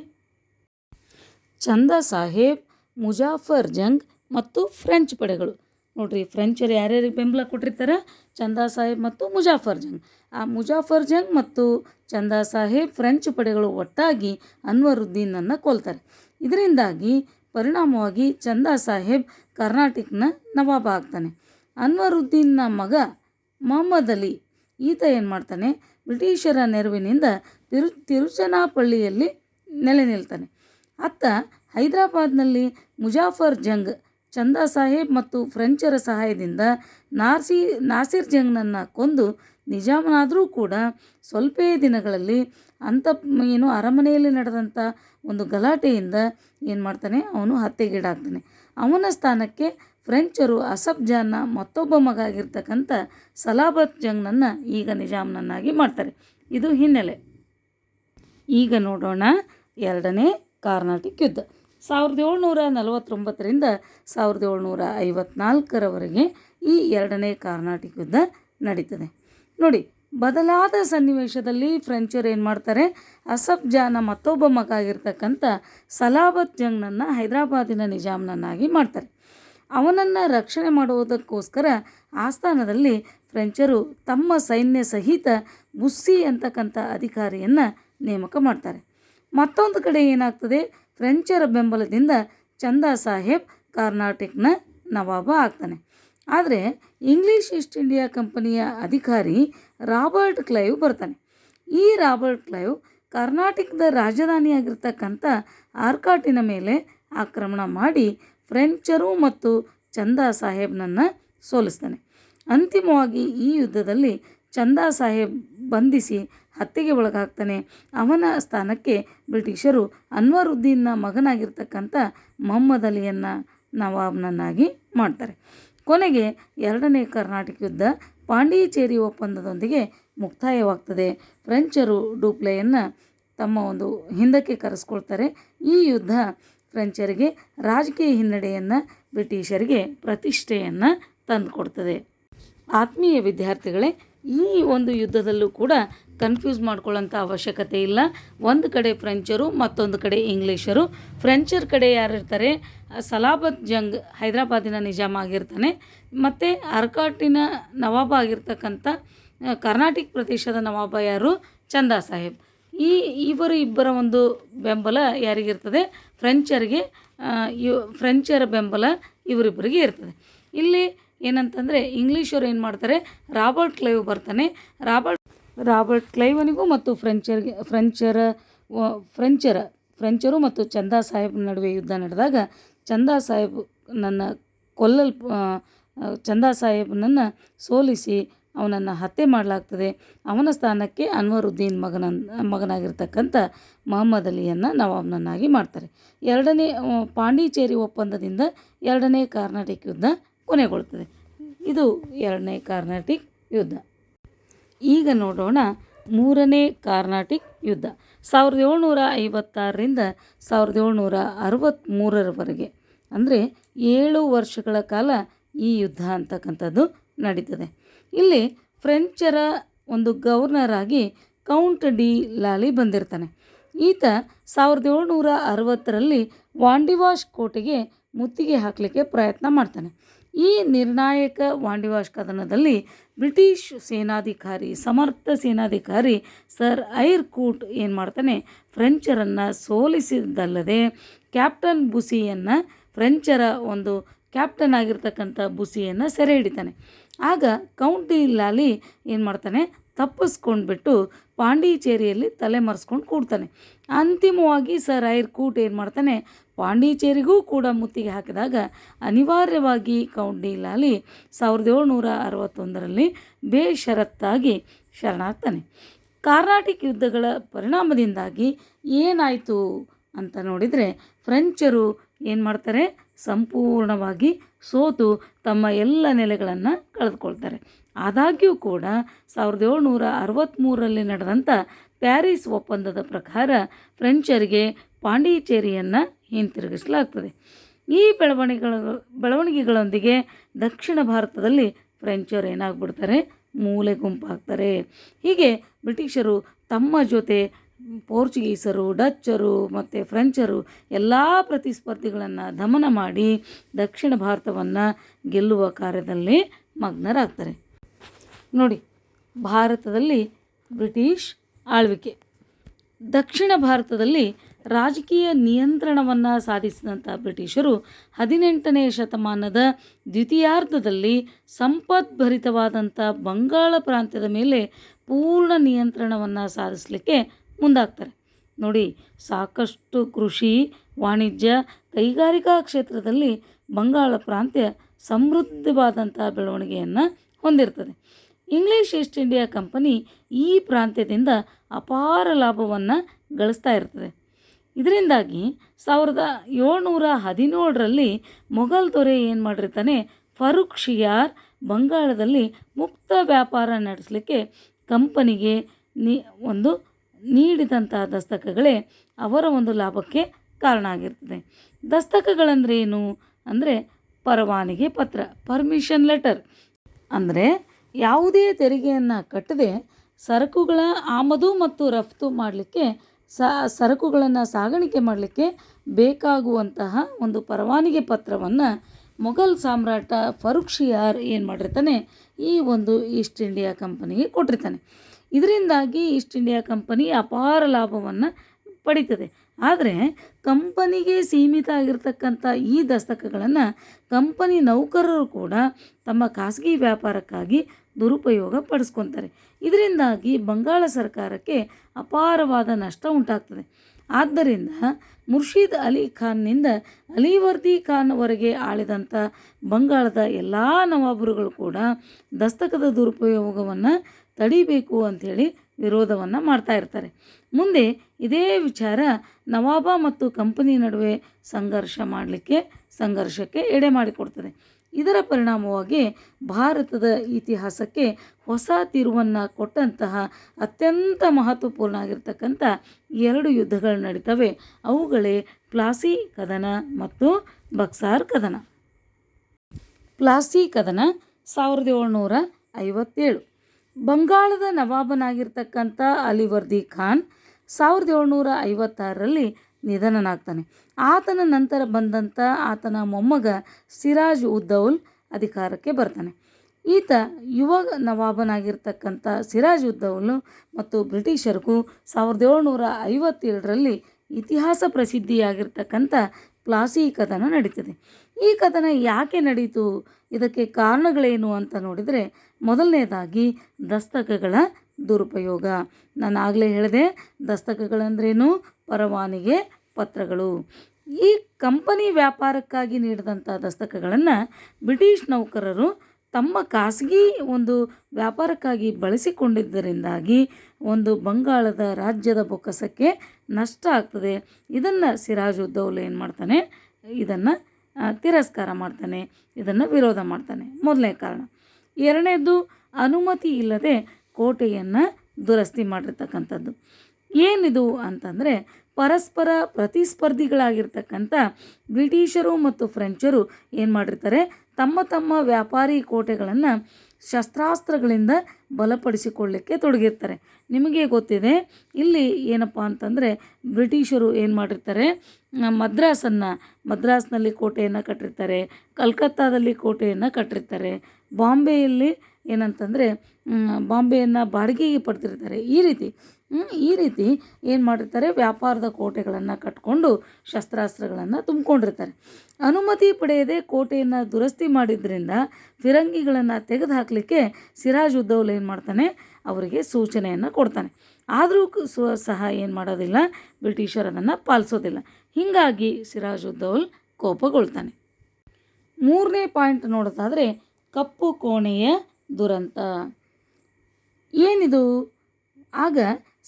ಚಂದಾ ಸಾಹೇಬ್, ಮುಜಾಫರ್ ಜಂಗ್ ಮತ್ತು ಫ್ರೆಂಚ್ ಪಡೆಗಳು. ನೋಡ್ರಿ, ಫ್ರೆಂಚರು ಯಾರ್ಯಾರಿಗೆ ಬೆಂಬಲ ಕೊಟ್ಟಿರ್ತಾರೆ? ಚಂದಾ ಸಾಹೇಬ್ ಮತ್ತು ಮುಜಾಫರ್ ಜಂಗ್. ಆ ಮುಜಾಫರ್ ಜಂಗ್ ಮತ್ತು ಚಂದಾ ಸಾಹೇಬ್ ಫ್ರೆಂಚ್ ಪಡೆಗಳು ಒಟ್ಟಾಗಿ ಅನ್ವರುದ್ದೀನನ್ನು ಕೊಲ್ತಾರೆ. ಇದರಿಂದಾಗಿ ಪರಿಣಾಮವಾಗಿ ಚಂದಾ ಸಾಹೇಬ್ ಕರ್ನಾಟಕನ ನವಾಬ ಆಗ್ತಾನೆ. ಅನ್ವರುದ್ದೀನ್ನ ಮಗ ಮೊಹಮ್ಮದ್ ಅಲಿ ಈತ ಏನು ಮಾಡ್ತಾನೆ? ಬ್ರಿಟಿಷರ ನೆರವಿನಿಂದ ತಿರು ತಿರುಚನಾಪಳ್ಳಿಯಲ್ಲಿ ನೆಲೆ ನಿಲ್ತಾನೆ. ಅತ್ತ ಹೈದರಾಬಾದ್ನಲ್ಲಿ ಮುಜಾಫರ್ ಜಂಗ್, ಚಂದಾ ಸಾಹೇಬ್ ಮತ್ತು ಫ್ರೆಂಚರ ಸಹಾಯದಿಂದ ನಾರ್ಸಿ ನಾಸಿರ್ ಜಂಗ್ನನ್ನು ಕೊಂದು ನಿಜಾಮನಾದರೂ ಕೂಡ ಸ್ವಲ್ಪೇ ದಿನಗಳಲ್ಲಿ ಅಂಥ ಏನು ಅರಮನೆಯಲ್ಲಿ ನಡೆದಂಥ ಒಂದು ಗಲಾಟೆಯಿಂದ ಏನು ಮಾಡ್ತಾನೆ? ಅವನು ಹತ್ಯೆಗೀಡಾಗ್ತಾನೆ. ಅವನ ಸ್ಥಾನಕ್ಕೆ ಫ್ರೆಂಚರು ಅಸಫ್ ಜಾನ್ನ ಮತ್ತೊಬ್ಬ ಮಗ ಆಗಿರ್ತಕ್ಕಂಥ ಸಲಾಬತ್ ಜಂಗ್ನನ್ನು ಈಗ ನಿಜಾಮ್ನನ್ನಾಗಿ ಮಾಡ್ತಾರೆ. ಇದು ಹಿನ್ನೆಲೆ. ಈಗ ನೋಡೋಣ ಎರಡನೇ ಕಾರ್ನಾಟಿಕ್ ಯುದ್ಧ. ಸಾವಿರದ ಏಳ್ನೂರ ನಲವತ್ತೊಂಬತ್ತರಿಂದ ಸಾವಿರದ ಏಳ್ನೂರ ಐವತ್ನಾಲ್ಕರವರೆಗೆ ಈ ಎರಡನೇ ಕಾರ್ನಾಟಿಕ್ ಯುದ್ಧ ನಡೀತದೆ. ನೋಡಿ, ಬದಲಾದ ಸನ್ನಿವೇಶದಲ್ಲಿ ಫ್ರೆಂಚರು ಏನು ಮಾಡ್ತಾರೆ? ಅಸಫ್ ಜಾನ ಮತ್ತೊಬ್ಬ ಮಗ ಆಗಿರ್ತಕ್ಕಂಥ ಸಲಾಬತ್ ಜಂಗ್ನನ್ನು ಹೈದರಾಬಾದಿನ ನಿಜಾಮ್ನನ್ನಾಗಿ ಮಾಡ್ತಾರೆ. ಅವನನ್ನು ರಕ್ಷಣೆ ಮಾಡುವುದಕ್ಕೋಸ್ಕರ ಆಸ್ಥಾನದಲ್ಲಿ ಫ್ರೆಂಚರು ತಮ್ಮ ಸೈನ್ಯ ಸಹಿತ ಬುಸ್ಸಿ ಅಂತಕ್ಕಂಥ ಅಧಿಕಾರಿಯನ್ನು ನೇಮಕ ಮಾಡ್ತಾರೆ. ಮತ್ತೊಂದು ಕಡೆ ಏನಾಗ್ತದೆ? ಫ್ರೆಂಚರ ಬೆಂಬಲದಿಂದ ಚಂದಾ ಸಾಹೇಬ್ ಕರ್ನಾಟಕನ ನವಾಬ ಆಗ್ತಾನೆ. ಆದರೆ ಇಂಗ್ಲೀಷ್ ಈಸ್ಟ್ ಇಂಡಿಯಾ ಕಂಪನಿಯ ಅಧಿಕಾರಿ ರಾಬರ್ಟ್ ಕ್ಲೈವ್ ಬರ್ತಾನೆ. ಈ ರಾಬರ್ಟ್ ಕ್ಲೈವ್ ಕರ್ನಾಟಕದ ರಾಜಧಾನಿಯಾಗಿರ್ತಕ್ಕಂಥ ಆರ್ಕಾಟಿನ ಮೇಲೆ ಆಕ್ರಮಣ ಮಾಡಿ ಫ್ರೆಂಚರು ಮತ್ತು ಚಂದಾ ಸಾಹೇಬ್ನನ್ನು ಸೋಲಿಸ್ತಾನೆ. ಅಂತಿಮವಾಗಿ ಈ ಯುದ್ಧದಲ್ಲಿ ಚಂದಾ ಸಾಹೇಬ್ ಬಂಧಿಸಿ ಹತ್ಯೆಗೆ ಒಳಗಾಗ್ತಾನೆ. ಅವನ ಸ್ಥಾನಕ್ಕೆ ಬ್ರಿಟಿಷರು ಅನ್ವರುದ್ದೀನ್ನ ಮಗನಾಗಿರ್ತಕ್ಕಂಥ ಮೊಹಮ್ಮದ್ ಅಲಿಯನ್ನು ನವಾಬ್ನನ್ನಾಗಿ ಮಾಡ್ತಾರೆ. ಕೊನೆಗೆ ಎರಡನೇ ಕರ್ನಾಟಕ ಯುದ್ಧ ಪಾಂಡಿಚೇರಿ ಒಪ್ಪಂದದೊಂದಿಗೆ ಮುಕ್ತಾಯವಾಗ್ತದೆ. ಫ್ರೆಂಚರು ಡೂಪ್ಲೆಯನ್ನು ತಮ್ಮ ಒಂದು ಹಿಂದಕ್ಕೆ ಕರೆಸ್ಕೊಳ್ತಾರೆ. ಈ ಯುದ್ಧ ಫ್ರೆಂಚರಿಗೆ ರಾಜಕೀಯ ಹಿನ್ನಡೆಯನ್ನು, ಬ್ರಿಟಿಷರಿಗೆ ಪ್ರತಿಷ್ಠೆಯನ್ನು ತಂದುಕೊಡ್ತದೆ. ಆತ್ಮೀಯ ವಿದ್ಯಾರ್ಥಿಗಳೇ, ಈ ಒಂದು ಯುದ್ಧದಲ್ಲೂ ಕೂಡ ಕನ್ಫ್ಯೂಸ್ ಮಾಡ್ಕೊಳ್ಳೋಂಥ ಅವಶ್ಯಕತೆ ಇಲ್ಲ. ಒಂದು ಕಡೆ ಫ್ರೆಂಚರು, ಮತ್ತೊಂದು ಕಡೆ ಇಂಗ್ಲೀಷರು. ಫ್ರೆಂಚರ್ ಕಡೆ ಯಾರಿರ್ತಾರೆ? ಸಲಾಬತ್ ಜಂಗ್ ಹೈದರಾಬಾದಿನ ನಿಜಾಮ ಆಗಿರ್ತಾನೆ. ಮತ್ತು ಅರ್ಕಾಟಿನ ನವಾಬ ಆಗಿರ್ತಕ್ಕಂಥ ಕರ್ನಾಟಕ ಪ್ರದೇಶದ ನವಾಬ ಯಾರು? ಚಂದಾ ಸಾಹೇಬ್. ಈ ಇವರು ಇಬ್ಬರ ಒಂದು ಬೆಂಬಲ ಯಾರಿಗಿರ್ತದೆ? ಫ್ರೆಂಚರಿಗೆ ಯು, ಫ್ರೆಂಚರ ಬೆಂಬಲ ಇವರಿಬ್ಬರಿಗೆ ಇರ್ತದೆ. ಇಲ್ಲಿ ಏನಂತಂದರೆ ಇಂಗ್ಲೀಷರು ಏನು ಮಾಡ್ತಾರೆ? ರಾಬರ್ಟ್ ಕ್ಲೈವ್ ಬರ್ತಾನೆ. ರಾಬರ್ಟ್ ರಾಬರ್ಟ್ ಕ್ಲೈವನಿಗೂ ಮತ್ತು ಫ್ರೆಂಚರ್ಗೆ, ಫ್ರೆಂಚರ ಫ್ರೆಂಚರ, ಫ್ರೆಂಚರು ಮತ್ತು ಚಂದಾ ಸಾಹೇಬ್ ನಡುವೆ ಯುದ್ಧ ನಡೆದಾಗ ಚಂದಾ ಸಾಹೇಬ್ ನನ್ನ ಕೊಲ್ಲಲ್ ಚಂದಾ ಸಾಹೇಬನನ್ನು ಸೋಲಿಸಿ ಅವನನ್ನು ಹತ್ಯೆ ಮಾಡಲಾಗ್ತದೆ. ಅವನ ಸ್ಥಾನಕ್ಕೆ ಅನ್ವರುದ್ದೀನ್ ಮಗನ ಮಗನಾಗಿರ್ತಕ್ಕಂಥ ಮೊಹಮ್ಮದ್ ಅಲಿಯನ್ನು ನವಾಬ್ನನ್ನಾಗಿ ಮಾಡ್ತಾರೆ. ಎರಡನೇ ಪಾಂಡಿಚೇರಿ ಒಪ್ಪಂದದಿಂದ ಎರಡನೇ ಕಾರ್ನಾಟಿಕ್ ಯುದ್ಧ ಕೊನೆಗೊಳ್ತದೆ. ಇದು ಎರಡನೇ ಕಾರ್ನಾಟಿಕ್ ಯುದ್ಧ. ಈಗ ನೋಡೋಣ ಮೂರನೇ ಕಾರ್ನಾಟಿಕ್ ಯುದ್ಧ. ಸಾವಿರದ ಏಳ್ನೂರ ಐವತ್ತಾರರಿಂದ ಸಾವಿರದ ಏಳ್ನೂರ ಅರವತ್ತ್ಮೂರರವರೆಗೆ ಅಂದರೆ ಏಳು ವರ್ಷಗಳ ಕಾಲ ಈ ಯುದ್ಧ ಅಂತಕ್ಕಂಥದ್ದು ನಡೀತದೆ. ಇಲ್ಲಿ ಫ್ರೆಂಚರ ಒಂದು ಗವರ್ನರ್ ಆಗಿ ಕೌಂಟ್ ಡಿ ಲಾಲಿ ಬಂದಿರ್ತಾನೆ. ಈತ ಸಾವಿರದ ಏಳ್ನೂರ ಅರವತ್ತರಲ್ಲಿ ವಾಂಡಿವಾಶ್ ಕೋಟೆಗೆ ಮುತ್ತಿಗೆ ಹಾಕಲಿಕ್ಕೆ ಪ್ರಯತ್ನ ಮಾಡ್ತಾನೆ. ಈ ನಿರ್ಣಾಯಕ ವಾಂಡಿವಾಶ್ ಕದನದಲ್ಲಿ ಬ್ರಿಟಿಷ್ ಸೇನಾಧಿಕಾರಿ, ಸಮರ್ಥ ಸೇನಾಧಿಕಾರಿ ಸರ್ ಐರ್ ಕೂಟ್ ಏನು ಮಾಡ್ತಾನೆ? ಫ್ರೆಂಚರನ್ನು ಸೋಲಿಸಿದ್ದಲ್ಲದೆ ಕ್ಯಾಪ್ಟನ್ ಬುಸಿಯನ್ನು ಫ್ರೆಂಚರ ಒಂದು ಕ್ಯಾಪ್ಟನ್ ಆಗಿರ್ತಕ್ಕಂಥ ಬುಸಿಯನ್ನು ಸೆರೆ ಹಿಡಿತಾನೆ. ಆಗ ಕೌಂಟ್ ಡಿ ಲಾಲಿ ಏನು ಮಾಡ್ತಾನೆ? ತಪ್ಪಿಸ್ಕೊಂಡ್ಬಿಟ್ಟು ಪಾಂಡಿಚೇರಿಯಲ್ಲಿ ತಲೆ ಮರೆಸ್ಕೊಂಡು ಕೂಡ್ತಾನೆ. ಅಂತಿಮವಾಗಿ ಸರ್ ಐರ್ ಕೂಟ್ ಏನು ಮಾಡ್ತಾನೆ? ಪಾಂಡಿಚೇರಿಗೂ ಕೂಡ ಮುತ್ತಿಗೆ ಹಾಕಿದಾಗ ಅನಿವಾರ್ಯವಾಗಿ ಕೌಂಟ್ ಡಿ ಲಾಲಿ ಸಾವಿರದ ಏಳ್ನೂರ ಅರವತ್ತೊಂದರಲ್ಲಿ ಬೇಷರತ್ತಾಗಿ ಶರಣಾಗ್ತಾನೆ. ಕಾರ್ನಾಟಿಕ್ ಯುದ್ಧಗಳ ಪರಿಣಾಮದಿಂದಾಗಿ ಏನಾಯಿತು ಅಂತ ನೋಡಿದರೆ, ಫ್ರೆಂಚರು ಏನು ಮಾಡ್ತಾರೆ? ಸಂಪೂರ್ಣವಾಗಿ ಸೋತು ತಮ್ಮ ಎಲ್ಲ ನೆಲೆಗಳನ್ನು ಕಳೆದುಕೊಳ್ತಾರೆ. ಆದಾಗ್ಯೂ ಕೂಡ ಸಾವಿರದ ಏಳ್ನೂರ ಅರವತ್ತ್ಮೂರರಲ್ಲಿ ನಡೆದಂಥ ಪ್ಯಾರಿಸ್ ಒಪ್ಪಂದದ ಪ್ರಕಾರ ಫ್ರೆಂಚರಿಗೆ ಪಾಂಡಿಚೇರಿಯನ್ನು ಹಿಂತಿರುಗಿಸಲಾಗ್ತದೆ. ಈ ಬೆಳವಣಿಗೆಗಳ ಬೆಳವಣಿಗೆಗಳೊಂದಿಗೆ ದಕ್ಷಿಣ ಭಾರತದಲ್ಲಿ ಫ್ರೆಂಚರು ಏನಾಗ್ಬಿಡ್ತಾರೆ? ಮೂಲೆ ಗುಂಪಾಗ್ತಾರೆ. ಹೀಗೆ ಬ್ರಿಟಿಷರು ತಮ್ಮ ಜೊತೆ ಪೋರ್ಚುಗೀಸರು, ಡಚ್ಚರು ಮತ್ತು ಫ್ರೆಂಚರು ಎಲ್ಲ ಪ್ರತಿಸ್ಪರ್ಧಿಗಳನ್ನು ದಮನ ಮಾಡಿ ದಕ್ಷಿಣ ಭಾರತವನ್ನು ಗೆಲ್ಲುವ ಕಾರ್ಯದಲ್ಲಿ ಮಗ್ನರಾಗ್ತಾರೆ. ನೋಡಿ, ಭಾರತದಲ್ಲಿ ಬ್ರಿಟಿಷ್ ಆಳ್ವಿಕೆ. ದಕ್ಷಿಣ ಭಾರತದಲ್ಲಿ ರಾಜಕೀಯ ನಿಯಂತ್ರಣವನ್ನು ಸಾಧಿಸಿದಂಥ ಬ್ರಿಟಿಷರು ಹದಿನೆಂಟನೇ ಶತಮಾನದ ದ್ವಿತೀಯಾರ್ಧದಲ್ಲಿ ಸಂಪದ್ಭರಿತವಾದಂಥ ಬಂಗಾಳ ಪ್ರಾಂತ್ಯದ ಮೇಲೆ ಪೂರ್ಣ ನಿಯಂತ್ರಣವನ್ನು ಸಾಧಿಸಲಿಕ್ಕೆ ಮುಂದಾಗ್ತಾರೆ. ನೋಡಿ, ಸಾಕಷ್ಟು ಕೃಷಿ, ವಾಣಿಜ್ಯ, ಕೈಗಾರಿಕಾ ಕ್ಷೇತ್ರದಲ್ಲಿ ಬಂಗಾಳ ಪ್ರಾಂತ್ಯ ಸಮೃದ್ಧವಾದಂಥ ಬೆಳವಣಿಗೆಯನ್ನು ಹೊಂದಿರ್ತದೆ. ಇಂಗ್ಲಿಷ್ ಈಸ್ಟ್ ಇಂಡಿಯಾ ಕಂಪನಿ ಈ ಪ್ರಾಂತ್ಯದಿಂದ ಅಪಾರ ಲಾಭವನ್ನು ಗಳಿಸ್ತಾ ಇರ್ತದೆ. ಇದರಿಂದಾಗಿ ಸಾವಿರದ ಏಳ್ನೂರ ಹದಿನೇಳರಲ್ಲಿ ಮೊಘಲ್ ದೊರೆ ಏನು ಮಾಡಿರ್ತಾನೆ, ಫರೂಕ್ ಶಿಯಾರ್ ಬಂಗಾಳದಲ್ಲಿ ಮುಕ್ತ ವ್ಯಾಪಾರ ನಡೆಸಲಿಕ್ಕೆ ಕಂಪನಿಗೆ ನಿ ಒಂದು ನೀಡಿದಂಥ ದಸ್ತಕಗಳೇ ಅವರ ಒಂದು ಲಾಭಕ್ಕೆ ಕಾರಣ ಆಗಿರ್ತದೆ ದಸ್ತಕಗಳಂದ್ರೆ ಏನು ಅಂದರೆ ಪರವಾನಿಗೆ ಪತ್ರ ಪರ್ಮಿಷನ್ ಲೆಟರ್ ಅಂದರೆ ಯಾವುದೇ ತೆರಿಗೆಯನ್ನು ಕಟ್ಟದೆ ಸರಕುಗಳ ಆಮದು ಮತ್ತು ರಫ್ತು ಮಾಡಲಿಕ್ಕೆ ಸರಕುಗಳನ್ನು ಸಾಗಾಣಿಕೆ ಮಾಡಲಿಕ್ಕೆ ಬೇಕಾಗುವಂತಹ ಒಂದು ಪರವಾನಿಗೆ ಪತ್ರವನ್ನು ಮೊಘಲ್ ಸಾಮ್ರಾಟ ಫರುಕ್ಷಿಯಾರ್ ಏನು ಮಾಡಿರ್ತಾನೆ ಈ ಒಂದು ಈಸ್ಟ್ ಇಂಡಿಯಾ ಕಂಪನಿಗೆ ಕೊಟ್ಟಿರ್ತಾನೆ. ಇದರಿಂದಾಗಿ ಈಸ್ಟ್ ಇಂಡಿಯಾ ಕಂಪನಿ ಅಪಾರ ಲಾಭವನ್ನು ಪಡೀತದೆ. ಆದರೆ ಕಂಪನಿಗೆ ಸೀಮಿತ ಆಗಿರ್ತಕ್ಕಂಥ ಈ ದಸ್ತಕಗಳನ್ನು ಕಂಪನಿ ನೌಕರರು ಕೂಡ ತಮ್ಮ ಖಾಸಗಿ ವ್ಯಾಪಾರಕ್ಕಾಗಿ ದುರುಪಯೋಗ ಪಡಿಸ್ಕೊತಾರೆ. ಇದರಿಂದಾಗಿ ಬಂಗಾಳ ಸರ್ಕಾರಕ್ಕೆ ಅಪಾರವಾದ ನಷ್ಟ ಉಂಟಾಗ್ತದೆ. ಆದ್ದರಿಂದ ಮುರ್ಷಿದ್ ಅಲಿ ಖಾನ್ನಿಂದ ಅಲಿವರ್ದಿ ಖಾನ್ವರೆಗೆ ಆಳಿದಂಥ ಬಂಗಾಳದ ಎಲ್ಲ ನವಾಬರುಗಳು ಕೂಡ ದಸ್ತಕದ ದುರುಪಯೋಗವನ್ನು ತಡಿಬೇಕು ಅಂಥೇಳಿ ವಿರೋಧವನ್ನು ಮಾಡ್ತಾ ಇರ್ತಾರೆ. ಮುಂದೆ ಇದೇ ವಿಚಾರ ನವಾಬ ಮತ್ತು ಕಂಪನಿ ನಡುವೆ ಸಂಘರ್ಷ ಮಾಡಲಿಕ್ಕೆ ಸಂಘರ್ಷಕ್ಕೆ ಎಡೆ ಮಾಡಿಕೊಡ್ತದೆ. ಇದರ ಪರಿಣಾಮವಾಗಿ ಭಾರತದ ಇತಿಹಾಸಕ್ಕೆ ಹೊಸ ತಿರುವನ್ನು ಕೊಟ್ಟಂತಹ ಅತ್ಯಂತ ಮಹತ್ವಪೂರ್ಣ ಆಗಿರ್ತಕ್ಕಂಥ ಎರಡು ಯುದ್ಧಗಳು ನಡೀತವೆ. ಅವುಗಳೇ ಪ್ಲಾಸಿ ಕದನ ಮತ್ತು ಬಕ್ಸಾರ್ ಕದನ. ಪ್ಲಾಸಿ ಕದನ ಸಾವಿರದ ಏಳ್ನೂರ ಐವತ್ತೇಳು. ಬಂಗಾಳದ ನವಾಬನಾಗಿರ್ತಕ್ಕಂಥ ಅಲಿವರ್ದಿ ಖಾನ್ ಸಾವಿರದ ಏಳ್ನೂರ ಐವತ್ತಾರರಲ್ಲಿ ನಿಧನನಾಗ್ತಾನೆ. ಆತನ ನಂತರ ಬಂದಂಥ ಆತನ ಮೊಮ್ಮಗ ಸಿರಾಜ್ ಉದ್ದೌಲ್ ಅಧಿಕಾರಕ್ಕೆ ಬರ್ತಾನೆ. ಈತ ಯುವ ನವಾಬನಾಗಿರ್ತಕ್ಕಂಥ ಸಿರಾಜ್ ಉದ್ದೌಲ್ ಮತ್ತು ಬ್ರಿಟಿಷರಿಗೂ ಸಾವಿರದ ಏಳ್ನೂರ ಐವತ್ತೇಳರಲ್ಲಿ ಇತಿಹಾಸ ಪ್ರಸಿದ್ಧಿಯಾಗಿರ್ತಕ್ಕಂಥ ಪ್ಲಾಸಿ ಕದನ ನಡೀತದೆ. ಈ ಕಥನ ಯಾಕೆ ನಡೀತು? ಇದಕ್ಕೆ ಕಾರಣಗಳೇನು ಅಂತ ನೋಡಿದರೆ, ಮೊದಲನೇದಾಗಿ ದಸ್ತಕಗಳ ದುರುಪಯೋಗ. ನಾನು ಆಗಲೇ ಹೇಳಿದೆ, ದಸ್ತಕಗಳಂದ್ರೇನು? ಪರವಾನಿಗೆ ಪತ್ರಗಳು. ಈ ಕಂಪನಿ ವ್ಯಾಪಾರಕ್ಕಾಗಿ ನೀಡಿದಂಥ ದಸ್ತಕಗಳನ್ನು ಬ್ರಿಟಿಷ್ ನೌಕರರು ತಮ್ಮ ಖಾಸಗಿ ಒಂದು ವ್ಯಾಪಾರಕ್ಕಾಗಿ ಬಳಸಿಕೊಂಡಿದ್ದರಿಂದಾಗಿ ಒಂದು ಬಂಗಾಳದ ರಾಜ್ಯದ ಬೊಕ್ಕಸಕ್ಕೆ ನಷ್ಟ ಆಗ್ತದೆ. ಇದನ್ನು ಸಿರಾಜ್ ಉದ್ದೌಲ್ ಏನು ಮಾಡ್ತಾನೆ? ಇದನ್ನು ತಿರಸ್ಕಾರ ಮಾಡ್ತಾನೆ, ಇದನ್ನು ವಿರೋಧ ಮಾಡ್ತಾನೆ. ಮೊದಲನೇ ಕಾರಣ. ಎರಡನೇದು, ಅನುಮತಿ ಇಲ್ಲದೆ ಕೋಟೆಯನ್ನು ದುರಸ್ತಿ ಮಾಡಿರ್ತಕ್ಕಂಥದ್ದು. ಏನಿದು ಅಂತಂದರೆ, ಪರಸ್ಪರ ಪ್ರತಿಸ್ಪರ್ಧಿಗಳಾಗಿರ್ತಕ್ಕಂಥ ಬ್ರಿಟಿಷರು ಮತ್ತು ಫ್ರೆಂಚರು ಏನು ಮಾಡಿರ್ತಾರೆ, ತಮ್ಮ ತಮ್ಮ ವ್ಯಾಪಾರಿ ಕೋಟೆಗಳನ್ನು ಶಸ್ತ್ರಾಸ್ತ್ರಗಳಿಂದ ಬಲಪಡಿಸಿಕೊಳ್ಳಿಕ್ಕೆ ತೊಡಗಿರ್ತಾರೆ. ನಿಮಗೆ ಗೊತ್ತಿದೆ, ಇಲ್ಲಿ ಏನಪ್ಪ ಅಂತಂದರೆ ಬ್ರಿಟಿಷರು ಏನು ಮಾಡಿರ್ತಾರೆ ಮದ್ರಾಸನ್ನು, ಮದ್ರಾಸ್ನಲ್ಲಿ ಕೋಟೆಯನ್ನು ಕಟ್ಟಿರ್ತಾರೆ, ಕಲ್ಕತ್ತಾದಲ್ಲಿ ಕೋಟೆಯನ್ನು ಕಟ್ಟಿರ್ತಾರೆ, ಬಾಂಬೆಯಲ್ಲಿ ಏನಂತಂದರೆ ಬಾಂಬೆಯನ್ನು ಬಾಡಿಗೆಗೆ ಪಡ್ತಿರ್ತಾರೆ. ಈ ರೀತಿ ಈ ರೀತಿ ಏನು ಮಾಡಿರ್ತಾರೆ, ವ್ಯಾಪಾರದ ಕೋಟೆಗಳನ್ನು ಕಟ್ಕೊಂಡು ಶಸ್ತ್ರಾಸ್ತ್ರಗಳನ್ನು ತುಂಬಿಕೊಂಡಿರ್ತಾರೆ. ಅನುಮತಿ ಪಡೆಯದೆ ಕೋಟೆಯನ್ನು ದುರಸ್ತಿ ಮಾಡಿದ್ರಿಂದ ಫಿರಂಗಿಗಳನ್ನು ತೆಗೆದು ಹಾಕಲಿಕ್ಕೆ ಸಿರಾಜ್ ಉದ್ದೌಲ್ ಏನು ಮಾಡ್ತಾನೆ, ಅವರಿಗೆ ಸೂಚನೆಯನ್ನು ಕೊಡ್ತಾನೆ. ಆದರೂ ಸಹ ಏನು ಮಾಡೋದಿಲ್ಲ ಬ್ರಿಟಿಷರ್ ಅದನ್ನು ಪಾಲಿಸೋದಿಲ್ಲ. ಹೀಗಾಗಿ ಸಿರಾಜ್ ಉದ್ದೌಲ್ ಕೋಪಗೊಳ್ತಾನೆ. ಮೂರನೇ ಪಾಯಿಂಟ್ ನೋಡೋದಾದರೆ, ಕಪ್ಪು ಕೋಣೆಯ ದುರಂತ. ಏನಿದು? ಆಗ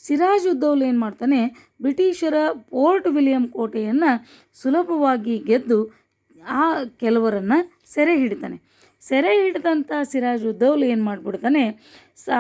ಸಿರಾಜ್ ಉದ್ದೌಲ್ ಏನು ಮಾಡ್ತಾನೆ, ಬ್ರಿಟಿಷರ ಪೋರ್ಟ್ ವಿಲಿಯಂ ಕೋಟೆಯನ್ನು ಸುಲಭವಾಗಿ ಗೆದ್ದು ಆ ಕೆಲವರನ್ನು ಸೆರೆ ಹಿಡಿತಾನೆ. ಸೆರೆ ಹಿಡಿದಂಥ ಸಿರಾಜ್ ಉದ್ದೌಲ್ ಏನು ಮಾಡಿಬಿಡ್ತಾನೆ, ಸಾ,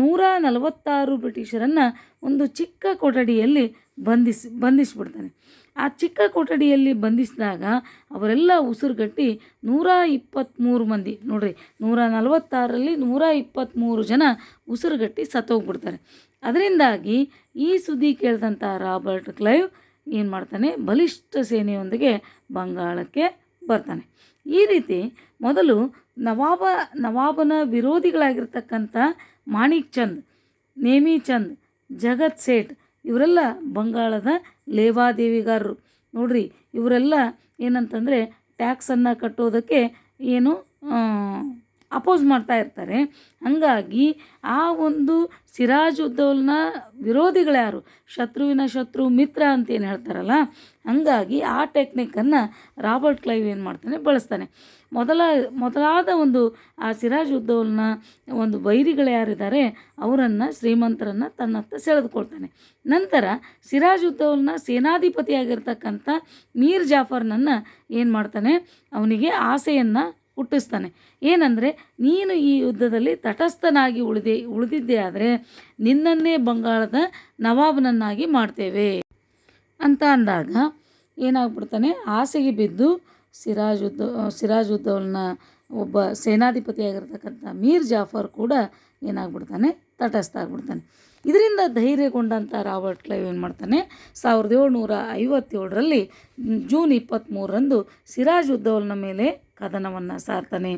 ನೂರ ನಲವತ್ತಾರು ಬ್ರಿಟಿಷರನ್ನು ಒಂದು ಚಿಕ್ಕ ಕೊಠಡಿಯಲ್ಲಿ ಬಂಧಿಸಿ, ಬಂಧಿಸಿಬಿಡ್ತಾನೆ. ಆ ಚಿಕ್ಕ ಕೊಠಡಿಯಲ್ಲಿ ಬಂಧಿಸಿದಾಗ ಅವರೆಲ್ಲ ಉಸಿರುಗಟ್ಟಿ ನೂರ ಇಪ್ಪತ್ತ್ಮೂರು ಮಂದಿ, ನೋಡ್ರಿ, ನೂರ ನಲವತ್ತಾರರಲ್ಲಿ ನೂರ ಇಪ್ಪತ್ತ್ಮೂರು ಜನ ಉಸಿರುಗಟ್ಟಿ ಸತ್ತೋಗ್ಬಿಡ್ತಾರೆ. ಅದರಿಂದಾಗಿ ಈ ಸುದ್ದಿ ಕೇಳಿದಂಥ ರಾಬರ್ಟ್ ಕ್ಲೈವ್ ಏನು ಮಾಡ್ತಾನೆ? ಬಲಿಷ್ಠ ಸೇನೆಯೊಂದಿಗೆ ಬಂಗಾಳಕ್ಕೆ ಬರ್ತಾನೆ. ಈ ರೀತಿ ಮೊದಲು ನವಾಬ, ನವಾಬನ ವಿರೋಧಿಗಳಾಗಿರ್ತಕ್ಕಂಥ ಮಾಣಿಕ್ ಚಂದ್, ನೇಮಿ ಚಂದ್, ಜಗತ್ ಸೇಠ್, ಇವರೆಲ್ಲ ಬಂಗಾಳದ ಲೇವಾದೇವಿಗಾರರು. ನೋಡ್ರಿ ಇವರೆಲ್ಲ ಏನಂತಂದರೆ ಟ್ಯಾಕ್ಸನ್ನು ಕಟ್ಟೋದಕ್ಕೆ ಏನು ಅಪೋಸ್ ಮಾಡ್ತಾ ಇರ್ತಾರೆ. ಹಾಗಾಗಿ ಆ ಒಂದು ಸಿರಾಜ್ ಉದ್ದೌಲ್ನ ವಿರೋಧಿಗಳ್ಯಾರು ಶತ್ರುವಿನ ಶತ್ರು, ಮಿತ್ರ ಅಂತ ಏನು ಹೇಳ್ತಾರಲ್ಲ? ಹಾಗಾಗಿ ಆ ಟೆಕ್ನಿಕ್ಕನ್ನು ರಾಬರ್ಟ್ ಕ್ಲೈವ್ ಏನು ಮಾಡ್ತಾನೆ? ಬಳಸ್ತಾನೆ. ಮೊದಲ, ಮೊದಲಾದ ಒಂದು ಆ ಸಿರಾಜ್ ಉದ್ದೌಲ್ನ ಒಂದು ವೈರಿಗಳು ಯಾರಿದ್ದಾರೆ ಅವರನ್ನು, ಶ್ರೀಮಂತರನ್ನು ತನ್ನತ್ತ ಸೆಳೆದುಕೊಳ್ತಾನೆ. ನಂತರ ಸಿರಾಜ್ ಉದ್ದೌಲ್ನ ಸೇನಾಧಿಪತಿಯಾಗಿರ್ತಕ್ಕಂಥ ಮೀರ್ ಜಾಫರ್ನನ್ನು ಏನು ಮಾಡ್ತಾನೆ? ಅವನಿಗೆ ಆಸೆಯನ್ನು ಹುಟ್ಟಿಸ್ತಾನೆ. ಏನಂದರೆ, ನೀನು ಈ ಯುದ್ಧದಲ್ಲಿ ತಟಸ್ಥನಾಗಿ ಉಳಿದೆ, ಉಳಿದಿದ್ದೆ ಆದರೆ ನಿನ್ನನ್ನೇ ಬಂಗಾಳದ ನವಾಬನನ್ನಾಗಿ ಮಾಡ್ತೇವೆ. ಅಂತ ಅಂದಾಗ ಏನಾಗ್ಬಿಡ್ತಾನೆ, ಆಸೆಗೆ ಬಿದ್ದು ಸಿರಾಜ್ ಉದ್ದ ಸಿರಾಜ್ ಉದ್ದೌಲ್ನ ಒಬ್ಬ ಸೇನಾಧಿಪತಿಯಾಗಿರ್ತಕ್ಕಂಥ ಮೀರ್ ಜಾಫರ್ ಕೂಡ ಏನಾಗ್ಬಿಡ್ತಾನೆ, ತಟಸ್ಥ ಆಗ್ಬಿಡ್ತಾನೆ. ಇದರಿಂದ ಧೈರ್ಯಗೊಂಡಂಥ ರಾಬರ್ಟ್ ಕ್ಲೈವ್ ಏನು ಮಾಡ್ತಾನೆ? ಸಾವಿರದ ಏಳ್ನೂರ ಐವತ್ತೇಳರಲ್ಲಿ ಜೂನ್ ಇಪ್ಪತ್ತ್ಮೂರರಂದು ಸಿರಾಜ್ ಉದ್ದೌಲ್ನ ಮೇಲೆ ಕದನವನ್ನು ಸಾರ್ತಾನೆ.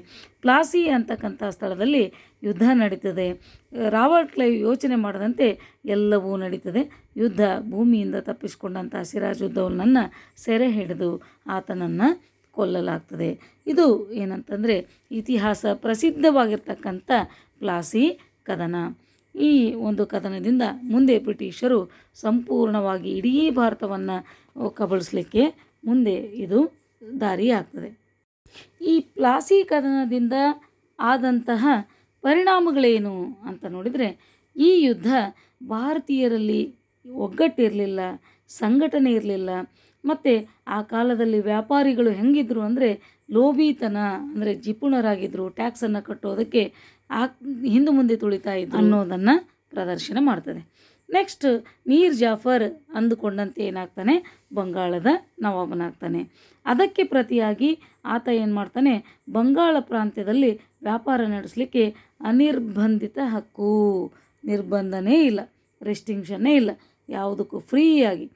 ಪ್ಲಾಸಿ ಅಂತಕ್ಕಂಥ ಸ್ಥಳದಲ್ಲಿ ಯುದ್ಧ ನಡೀತದೆ. ರಾಬರ್ಟ್ ಕ್ಲೈವ್ ಯೋಚನೆ ಮಾಡದಂತೆ ಎಲ್ಲವೂ ನಡೀತದೆ. ಯುದ್ಧ ಭೂಮಿಯಿಂದ ತಪ್ಪಿಸಿಕೊಂಡಂಥ ಸಿರಾಜ್ ಉದ್ದೌಲ್ನನ್ನು ಸೆರೆ ಹಿಡಿದು ಆತನನ್ನು ಕೊಲ್ಲಲಾಗ್ತದೆ. ಇದು ಏನಂತಂದರೆ ಇತಿಹಾಸ ಪ್ರಸಿದ್ಧವಾಗಿರ್ತಕ್ಕಂಥ ಪ್ಲಾಸಿ ಕದನ. ಈ ಒಂದು ಕದನದಿಂದ ಮುಂದೆ ಬ್ರಿಟಿಷರು ಸಂಪೂರ್ಣವಾಗಿ ಇಡೀ ಭಾರತವನ್ನು ಕಬಳಿಸ್ಲಿಕ್ಕೆ ಮುಂದೆ ಇದು ದಾರಿಯಾಗ್ತದೆ. ಈ ಪ್ಲಾಸಿ ಕದನದಿಂದ ಆದಂತಹ ಪರಿಣಾಮಗಳೇನು ಅಂತ ನೋಡಿದರೆ, ಈ ಯುದ್ಧ ಭಾರತೀಯರಲ್ಲಿ ಒಗ್ಗಟ್ಟಿರಲಿಲ್ಲ, ಸಂಘಟನೆ ಇರಲಿಲ್ಲ, ಮತ್ತು ಆ ಕಾಲದಲ್ಲಿ ವ್ಯಾಪಾರಿಗಳು ಹೆಂಗಿದ್ರು ಅಂದರೆ ಲೋಭೀತನ, ಅಂದರೆ ಜಿಪುಣರಾಗಿದ್ದರು ಟ್ಯಾಕ್ಸನ್ನು ಕಟ್ಟೋದಕ್ಕೆ ಆ ಹಿಂದೆ ಮುಂದೆ ತುಳಿತಾ ಇದ್ರು ಅನ್ನೋದನ್ನು ಪ್ರದರ್ಶನ ಮಾಡ್ತದೆ. ನೆಕ್ಸ್ಟ್ ಮೀರ್ ಜಾಫರ್ ಅಂದುಕೊಂಡಂತೆ ಏನಾಗ್ತಾನೆ? ಬಂಗಾಳದ ನವಾಬನಾಗ್ತಾನೆ. ಅದಕ್ಕೆ ಪ್ರತಿಯಾಗಿ ಆತ ಏನು ಮಾಡ್ತಾನೆ? ಬಂಗಾಳ ಪ್ರಾಂತ್ಯದಲ್ಲಿ ವ್ಯಾಪಾರ ನಡೆಸಲಿಕ್ಕೆ ಅನಿರ್ಬಂಧಿತ ಹಕ್ಕು. ನಿರ್ಬಂಧನೇ ಇಲ್ಲ ರೆಸ್ಟ್ರಿಕ್ಷನ್ನೇ ಇಲ್ಲ. ಯಾವುದಕ್ಕೂ ಫ್ರೀಯಾಗಿ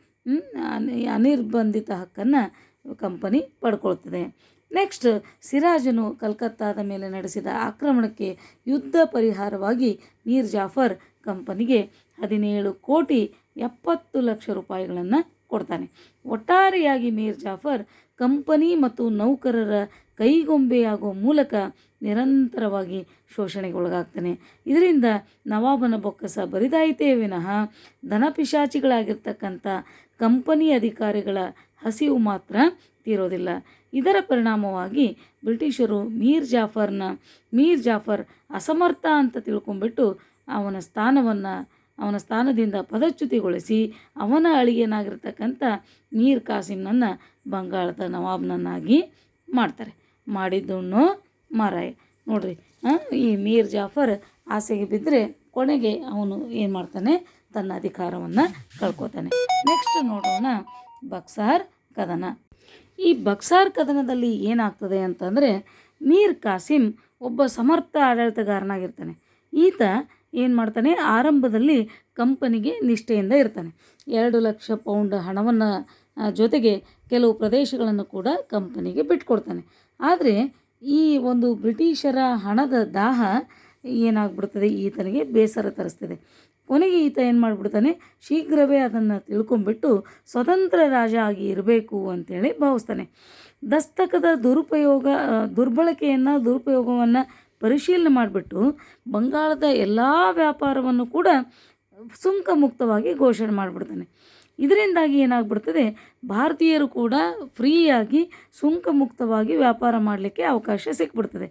ಅನಿರ್ಬಂಧಿತ ಹಕ್ಕನ್ನು ಕಂಪನಿ ಪಡ್ಕೊಳ್ತದೆ. ನೆಕ್ಸ್ಟ್ ಸಿರಾಜನು ಕಲ್ಕತ್ತಾದ ಮೇಲೆ ನಡೆಸಿದ ಆಕ್ರಮಣಕ್ಕೆ ಯುದ್ಧ ಪರಿಹಾರವಾಗಿ ಮೀರ್ ಜಾಫರ್ ಕಂಪನಿಗೆ ಹದಿನೇಳು ಕೋಟಿ ಎಪ್ಪತ್ತು ಲಕ್ಷ ರೂಪಾಯಿಗಳನ್ನು ಕೊಡ್ತಾನೆ. ಒಟ್ಟಾರೆಯಾಗಿ ಮೀರ್ ಜಾಫರ್ ಕಂಪನಿ ಮತ್ತು ನೌಕರರ ಕೈಗೊಂಬೆಯಾಗುವ ಮೂಲಕ ನಿರಂತರವಾಗಿ ಶೋಷಣೆಗೆ ಒಳಗಾಗ್ತಾನೆ ಇದರಿಂದ ನವಾಬನ ಬೊಕ್ಕಸ ಬರಿದಾಯಿತೇ ವಿನಃ ಧನಪಿಶಾಚಿಗಳಾಗಿರ್ತಕ್ಕಂಥ ಕಂಪನಿ ಅಧಿಕಾರಿಗಳ ಹಸಿವು ಮಾತ್ರ ತೀರೋದಿಲ್ಲ. ಇದರ ಪರಿಣಾಮವಾಗಿ ಬ್ರಿಟಿಷರು ಮೀರ್ ಜಾಫರ್ನ, ಮೀರ್ ಜಾಫರ್ ಅಸಮರ್ಥ ಅಂತ ತಿಳ್ಕೊಂಬಿಟ್ಟು ಅವನ ಸ್ಥಾನವನ್ನು, ಅವನ ಸ್ಥಾನದಿಂದ ಪದಚ್ಯುತಿಗೊಳಿಸಿ ಅವನ ಅಳಿಯನಾಗಿರ್ತಕ್ಕಂಥ ಮೀರ್ ಕಾಸಿಮ್ನನ್ನು ಬಂಗಾಳದ ನವಾಬ್ನನ್ನಾಗಿ ಮಾಡ್ತಾರೆ. ಮಾಡಿದ್ದುಣ್ಣು ಮಾರಾಯ. ನೋಡ್ರಿ ಈ ಮೀರ್ ಜಾಫರ್ ಆಸೆಗೆ ಬಿದ್ದರೆ ಕೊನೆಗೆ ಅವನು ಏನು ಮಾಡ್ತಾನೆ? ತನ್ನ ಅಧಿಕಾರವನ್ನು ಕಳ್ಕೊತಾನೆ. ನೆಕ್ಸ್ಟ್ ನೋಡೋಣ ಬಕ್ಸಾರ್ ಕದನ. ಈ ಬಕ್ಸಾರ್ ಕದನದಲ್ಲಿ ಏನಾಗ್ತದೆ ಅಂತಂದರೆ ಮೀರ್ ಕಾಸಿಮ್ ಒಬ್ಬ ಸಮರ್ಥ ಆಡಳಿತಗಾರನಾಗಿರ್ತಾನೆ. ಈತ ಏನು ಮಾಡ್ತಾನೆ? ಆರಂಭದಲ್ಲಿ ಕಂಪನಿಗೆ ನಿಷ್ಠೆಯಿಂದ ಇರ್ತಾನೆ. ಎರಡು ಲಕ್ಷ ಪೌಂಡ್ ಹಣವನ್ನು ಜೊತೆಗೆ ಕೆಲವು ಪ್ರದೇಶಗಳನ್ನು ಕೂಡ ಕಂಪನಿಗೆ ಬಿಟ್ಕೊಡ್ತಾನೆ. ಆದರೆ ಈ ಒಂದು ಬ್ರಿಟಿಷರ ಹಣದ ದಾಹ ಏನಾಗ್ಬಿಡ್ತದೆ? ಈತನಿಗೆ ಬೇಸರ ತರಿಸ್ತದೆ. ಕೊನೆಗೆ ಈತ ಏನು ಮಾಡಿಬಿಡ್ತಾನೆ? ಶೀಘ್ರವೇ ಅದನ್ನು ತಿಳ್ಕೊಂಬಿಟ್ಟು ಸ್ವತಂತ್ರ ರಾಜ ಆಗಿ ಇರಬೇಕು ಅಂತೇಳಿ ಭಾವಿಸ್ತಾನೆ. ದಸ್ತಕದ ದುರುಪಯೋಗ ದುರ್ಬಳಕೆಯನ್ನು, ದುರುಪಯೋಗವನ್ನು ಪರಿಶೀಲನೆ ಮಾಡಿಬಿಟ್ಟು ಬಂಗಾಳದ ಎಲ್ಲ ವ್ಯಾಪಾರವನ್ನು ಕೂಡ ಸುಂಕ ಮುಕ್ತವಾಗಿ ಘೋಷಣೆ ಮಾಡಿಬಿಡ್ತಾನೆ. ಇದರಿಂದಾಗಿ ಏನಾಗ್ಬಿಡ್ತದೆ? ಭಾರತೀಯರು ಕೂಡ ಫ್ರೀಯಾಗಿ ಸುಂಕ ಮುಕ್ತವಾಗಿ ವ್ಯಾಪಾರ ಮಾಡಲಿಕ್ಕೆ ಅವಕಾಶ ಸಿಕ್ಬಿಡ್ತದೆ.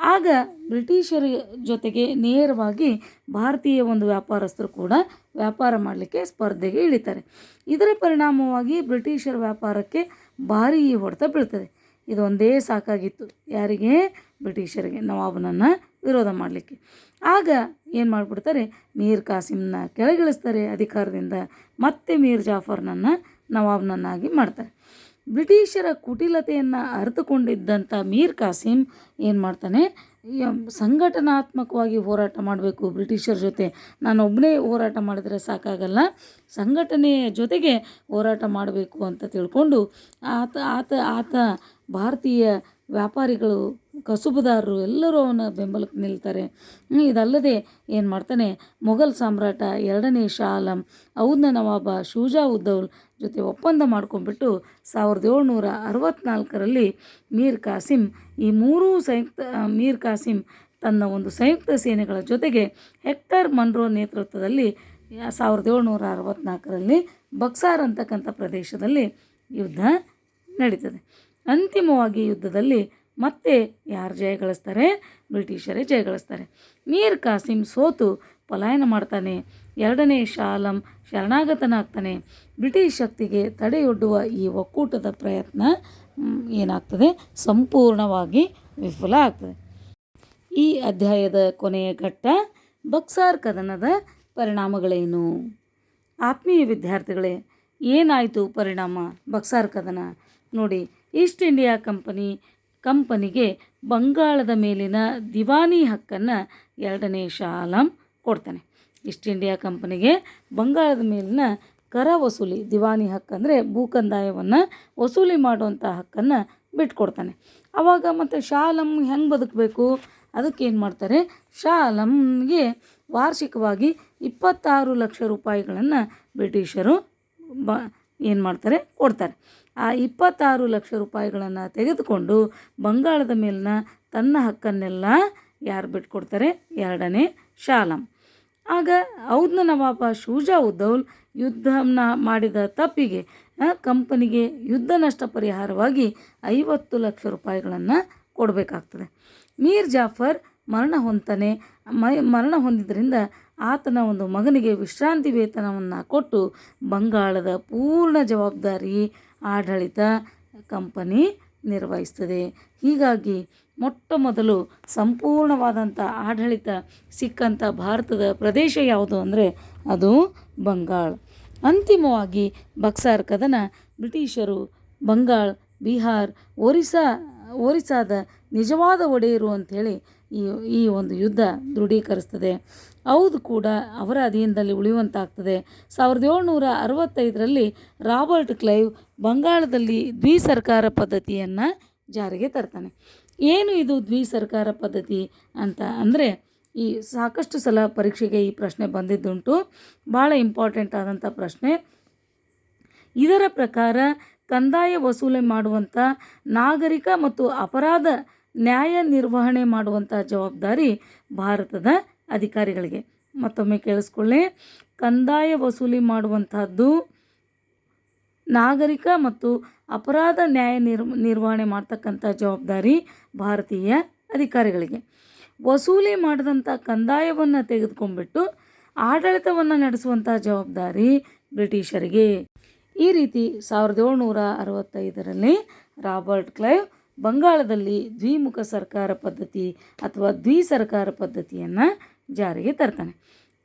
ಆಗ ಬ್ರಿಟಿಷರ ಜೊತೆಗೆ ನೇರವಾಗಿ ಭಾರತೀಯ ಒಂದು ವ್ಯಾಪಾರಸ್ಥರು ಕೂಡ ವ್ಯಾಪಾರ ಮಾಡಲಿಕ್ಕೆ ಸ್ಪರ್ಧೆಗೆ ಇಳಿತಾರೆ. ಇದರ ಪರಿಣಾಮವಾಗಿ ಬ್ರಿಟಿಷರ ವ್ಯಾಪಾರಕ್ಕೆ ಭಾರೀ ಹೊಡೆತ ಬೀಳ್ತದೆ. ಇದೊಂದೇ ಸಾಕಾಗಿತ್ತು. ಯಾರಿಗೆ? ಬ್ರಿಟಿಷರಿಗೆ. ನವಾಬನನ್ನು ವಿರೋಧ ಮಾಡಲಿಕ್ಕೆ. ಆಗ ಏನು ಮಾಡಿಬಿಡ್ತಾರೆ? ಮೀರ್ ಕಾಸಿಮ್ನ ಕೆಳಗಿಳಿಸ್ತಾರೆ. ಅಧಿಕಾರದಿಂದ ಮತ್ತೆ ಮೀರ್ ಜಾಫರ್ನನ್ನು ನವಾಬ್ನನ್ನಾಗಿ ಮಾಡ್ತಾರೆ. ಬ್ರಿಟಿಷರ ಕುಟಿಲತೆಯನ್ನು ಅರಿತುಕೊಂಡಿದ್ದಂಥ ಮೀರ್ ಕಾಸಿಂ ಏನು ಮಾಡ್ತಾನೆ? ಸಂಘಟನಾತ್ಮಕವಾಗಿ ಹೋರಾಟ ಮಾಡಬೇಕು ಬ್ರಿಟಿಷರ ಜೊತೆ. ನಾನೊಬ್ಬನೇ ಹೋರಾಟ ಮಾಡಿದರೆ ಸಾಕಾಗಲ್ಲ. ಸಂಘಟನೆಯ ಜೊತೆಗೆ ಹೋರಾಟ ಮಾಡಬೇಕು ಅಂತ ತಿಳ್ಕೊಂಡು ಆತ ಆತ ಆತ ಭಾರತೀಯ ವ್ಯಾಪಾರಿಗಳು, ಕಸುಬುದಾರರು ಎಲ್ಲರೂ ಅವನ ಬೆಂಬಲಕ್ಕೆ ನಿಲ್ತಾರೆ. ಇದಲ್ಲದೆ ಏನು ಮಾಡ್ತಾನೆ? ಮೊಘಲ್ ಸಾಮ್ರಾಟ ಎರಡನೇ ಶಾ ಆಲಂ ಔದ್ನ ನವಾಬ ಶೂಜಾ ಉದ್ದೌಲ್ ಜೊತೆ ಒಪ್ಪಂದ ಮಾಡ್ಕೊಂಡ್ಬಿಟ್ಟು ಸಾವಿರದ ಏಳ್ನೂರ ಅರವತ್ತ್ನಾಲ್ಕರಲ್ಲಿ ಮೀರ್ ಕಾಸಿಂ ಈ ಮೂರೂ ಸಂಯುಕ್ತ ಮೀರ್ ಕಾಸಿಂ ತನ್ನ ಒಂದು ಸಂಯುಕ್ತ ಸೇನೆಗಳ ಜೊತೆಗೆ ಹೆಕ್ಟರ್ ಮನ್ರೋ ನೇತೃತ್ವದಲ್ಲಿ ಸಾವಿರದ ಏಳ್ನೂರ ಅರವತ್ತ್ನಾಲ್ಕರಲ್ಲಿ ಬಕ್ಸಾರ್ ಅಂತಕ್ಕಂಥ ಪ್ರದೇಶದಲ್ಲಿ ಯುದ್ಧ ನಡೀತದೆ. ಅಂತಿಮವಾಗಿ ಯುದ್ಧದಲ್ಲಿ ಮತ್ತೆ ಯಾರು ಜಯ ಗಳಿಸ್ತಾರೆ ಬ್ರಿಟಿಷರೇ ಜಯ ಗಳಿಸ್ತಾರೆ ಮೀರ್ ಕಾಸಿಂ ಸೋತು ಪಲಾಯನ ಮಾಡ್ತಾನೆ, ಎರಡನೇ ಶಾಲಂ ಶರಣಾಗತನಾಗ್ತಾನೆ ಬ್ರಿಟಿಷ್ ಶಕ್ತಿಗೆ ತಡೆಯೊಡ್ಡುವ ಈ ಒಕ್ಕೂಟದ ಪ್ರಯತ್ನ ಏನಾಗ್ತದೆ? ಸಂಪೂರ್ಣವಾಗಿ ವಿಫಲ ಆಗ್ತದೆ. ಈ ಅಧ್ಯಾಯದ ಕೊನೆಯ ಘಟ್ಟ, ಬಕ್ಸಾರ್ ಕದನದ ಪರಿಣಾಮಗಳೇನು? ಆತ್ಮೀಯ ವಿದ್ಯಾರ್ಥಿಗಳೇ, ಏನಾಯಿತು ಪರಿಣಾಮ? ಬಕ್ಸಾರ್ ಕದನ? ನೋಡಿ, ಈಸ್ಟ್ ಇಂಡಿಯಾ ಕಂಪನಿ, ಕಂಪನಿಗೆ ಬಂಗಾಳದ ಮೇಲಿನ ದಿವಾನಿ ಹಕ್ಕನ್ನು ಎರಡನೇ ಶಾಲಂ ಕೊಡ್ತಾನೆ. ಈಸ್ಟ್ ಇಂಡಿಯಾ ಕಂಪನಿಗೆ ಬಂಗಾಳದ ಮೇಲಿನ ಕರ ವಸೂಲಿ, ದಿವಾನಿ ಹಕ್ಕು ಅಂದರೆ ಭೂಕಂದಾಯವನ್ನು ವಸೂಲಿ ಮಾಡುವಂಥ ಹಕ್ಕನ್ನು ಬಿಟ್ಕೊಡ್ತಾನೆ. ಆವಾಗ ಮತ್ತು ಶಾಲಂ ಹೆಂಗೆ ಬದುಕಬೇಕು? ಅದಕ್ಕೆ ಏನು ಮಾಡ್ತಾರೆ? ಶಾಲಂಗೆ ವಾರ್ಷಿಕವಾಗಿ ಇಪ್ಪತ್ತಾರು ಲಕ್ಷ ರೂಪಾಯಿಗಳನ್ನು ಬ್ರಿಟಿಷರು ಬ, ಏನು ಮಾಡ್ತಾರೆ? ಕೊಡ್ತಾರೆ. ಆ ಇಪ್ಪತ್ತಾರು ಲಕ್ಷ ರೂಪಾಯಿಗಳನ್ನು ತೆಗೆದುಕೊಂಡು ಬಂಗಾಳದ ಮೇಲಿನ ತನ್ನ ಹಕ್ಕನ್ನೆಲ್ಲ ಯಾರು ಬಿಟ್ಕೊಡ್ತಾರೆ? ಎರಡನೇ ಶಾಲಂ. ಆಗ ಔದ್ನ ನವಾಬ ಶೂಜಾ ಉದ್ದೌಲ್ ಯುದ್ಧನ ಮಾಡಿದ ತಪ್ಪಿಗೆ ಕಂಪನಿಗೆ ಯುದ್ಧ ನಷ್ಟ ಪರಿಹಾರವಾಗಿ ಐವತ್ತು ಲಕ್ಷ ರೂಪಾಯಿಗಳನ್ನು ಕೊಡಬೇಕಾಗ್ತದೆ. ಮೀರ್ ಜಾಫರ್ ಮರಣ ಹೊಂತಾನೆ ಮರಣ ಹೊಂದಿದ್ದರಿಂದ ಆತನ ಒಂದು ಮಗನಿಗೆ ವಿಶ್ರಾಂತಿ ವೇತನವನ್ನು ಕೊಟ್ಟು ಬಂಗಾಳದ ಪೂರ್ಣ ಜವಾಬ್ದಾರಿ ಆಡಳಿತ ಕಂಪನಿ ನಿರ್ವಹಿಸ್ತದೆ ಹೀಗಾಗಿ ಮೊಟ್ಟ ಮೊದಲು ಸಂಪೂರ್ಣವಾದಂಥ ಆಡಳಿತ ಸಿಕ್ಕಂಥ ಭಾರತದ ಪ್ರದೇಶ ಯಾವುದು ಅಂದರೆ ಅದು ಬಂಗಾಳ. ಅಂತಿಮವಾಗಿ ಬಕ್ಸಾರ್ ಕದನ ಬ್ರಿಟಿಷರು ಬಂಗಾಳ, ಬಿಹಾರ್, ಒರಿಸ್ಸಾ, ಒರಿಸ್ಸಾದ ನಿಜವಾದ ಒಡೆಯರು ಅಂಥೇಳಿ ಈ ಈ ಒಂದು ಯುದ್ಧ ದೃಢೀಕರಿಸ್ತದೆ. ಹೌದು ಕೂಡ, ಅವರ ಅಧೀನದಲ್ಲಿ ಉಳಿಯುವಂತಾಗ್ತದೆ. ಸಾವಿರದ ಏಳ್ನೂರ ಅರವತ್ತೈದರಲ್ಲಿ ರಾಬರ್ಟ್ ಕ್ಲೈವ್ ಬಂಗಾಳದಲ್ಲಿ ದ್ವಿ ಸರ್ಕಾರ ಪದ್ಧತಿಯನ್ನು ಜಾರಿಗೆ ತರ್ತಾನೆ. ಏನು ಇದು ದ್ವಿ ಸರ್ಕಾರ ಪದ್ಧತಿ ಅಂತ ಅಂದರೆ, ಈ ಸಾಕಷ್ಟು ಸಲ ಪರೀಕ್ಷೆಗೆ ಈ ಪ್ರಶ್ನೆ ಬಂದಿದ್ದುಂಟು. ಭಾಳ ಇಂಪಾರ್ಟೆಂಟ್ ಆದಂಥ ಪ್ರಶ್ನೆ. ಇದರ ಪ್ರಕಾರ ಕಂದಾಯ ವಸೂಲಿ ಮಾಡುವಂಥ ನಾಗರಿಕ ಮತ್ತು ಅಪರಾಧ ನ್ಯಾಯ ನಿರ್ವಹಣೆ ಮಾಡುವಂಥ ಜವಾಬ್ದಾರಿ ಭಾರತದ ಅಧಿಕಾರಿಗಳಿಗೆ. ಮತ್ತೊಮ್ಮೆ ಕೇಳಿಸ್ಕೊಳ್ಳಿ. ಕಂದಾಯ ವಸೂಲಿ ಮಾಡುವಂತಹದ್ದು ನಾಗರಿಕ ಮತ್ತು ಅಪರಾಧ ನ್ಯಾಯ ನಿರ್ ನಿರ್ವಹಣೆ ಮಾಡ್ತಕ್ಕಂಥ ಜವಾಬ್ದಾರಿ ಭಾರತೀಯ ಅಧಿಕಾರಿಗಳಿಗೆ. ವಸೂಲಿ ಮಾಡಿದಂಥ ಕಂದಾಯವನ್ನು ತೆಗೆದುಕೊಂಡ್ಬಿಟ್ಟು ಆಡಳಿತವನ್ನು ನಡೆಸುವಂಥ ಜವಾಬ್ದಾರಿ ಬ್ರಿಟಿಷರಿಗೆ. ಈ ರೀತಿ ಸಾವಿರದ ಏಳ್ನೂರ ಅರವತ್ತೈದರಲ್ಲಿ ರಾಬರ್ಟ್ ಕ್ಲೈವ್ ಬಂಗಾಳದಲ್ಲಿ ದ್ವಿಮುಖ ಸರ್ಕಾರ ಪದ್ಧತಿ ಅಥವಾ ದ್ವಿ ಸರ್ಕಾರ ಪದ್ಧತಿಯನ್ನು ಜಾರಿಗೆ ತರ್ತಾನೆ.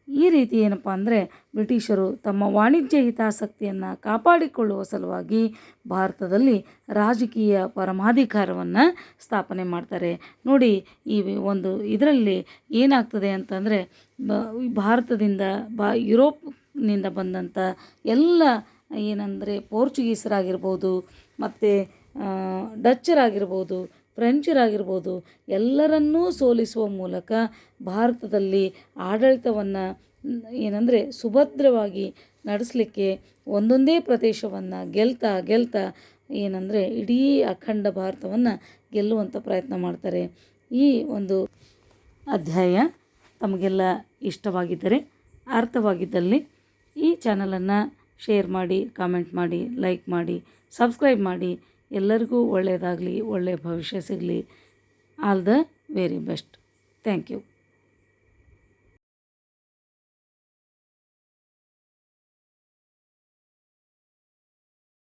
ಈ ರೀತಿ ಏನಪ್ಪ ಅಂದರೆ ಬ್ರಿಟಿಷರು ತಮ್ಮ ವಾಣಿಜ್ಯ ಹಿತಾಸಕ್ತಿಯನ್ನು ಕಾಪಾಡಿಕೊಳ್ಳುವ ಸಲುವಾಗಿ ಭಾರತದಲ್ಲಿ ರಾಜಕೀಯ ಪರಮಾಧಿಕಾರವನ್ನು ಸ್ಥಾಪನೆ ಮಾಡ್ತಾರೆ. ನೋಡಿ, ಈ ಒಂದು ಇದರಲ್ಲಿ ಏನಾಗ್ತದೆ ಅಂತಂದರೆ ಭಾರತದಿಂದ ಬಾ, ಯುರೋಪ್ನಿಂದ ಬಂದಂಥ ಎಲ್ಲ ಏನಂದರೆ ಪೋರ್ಚುಗೀಸರಾಗಿರ್ಬೋದು, ಮತ್ತು ಡಚ್ಚರಾಗಿರ್ಬೋದು ಫ್ರೆಂಚರಾಗಿರ್ಬೋದು ಎಲ್ಲರನ್ನೂ ಸೋಲಿಸುವ ಮೂಲಕ ಭಾರತದಲ್ಲಿ ಆಡಳಿತವನ್ನು, ಏನಂದರೆ ಸುಭದ್ರವಾಗಿ ನಡೆಸಲಿಕ್ಕೆ ಒಂದೊಂದೇ ಪ್ರದೇಶವನ್ನು ಗೆಲ್ತಾ ಗೆಲ್ತಾ, ಏನಂದರೆ ಇಡೀ ಅಖಂಡ ಭಾರತವನ್ನು ಗೆಲ್ಲುವಂಥ ಪ್ರಯತ್ನ ಮಾಡ್ತಾರೆ. ಈ ಒಂದು ಅಧ್ಯಾಯ ತಮಗೆಲ್ಲ ಇಷ್ಟವಾಗಿದ್ದರೆ, ಅರ್ಥವಾಗಿದ್ದಲ್ಲಿ ಈ ಚಾನಲನ್ನು ಶೇರ್ ಮಾಡಿ ಕಾಮೆಂಟ್ ಮಾಡಿ ಲೈಕ್ ಮಾಡಿ ಸಬ್ಸ್ಕ್ರೈಬ್ ಮಾಡಿ. ಎಲ್ಲರಿಗೂ ಒಳ್ಳೆಯದಾಗಲಿ ಒಳ್ಳೆಯ ಭವಿಷ್ಯ ಸಿಗಲಿ. All the very best thank you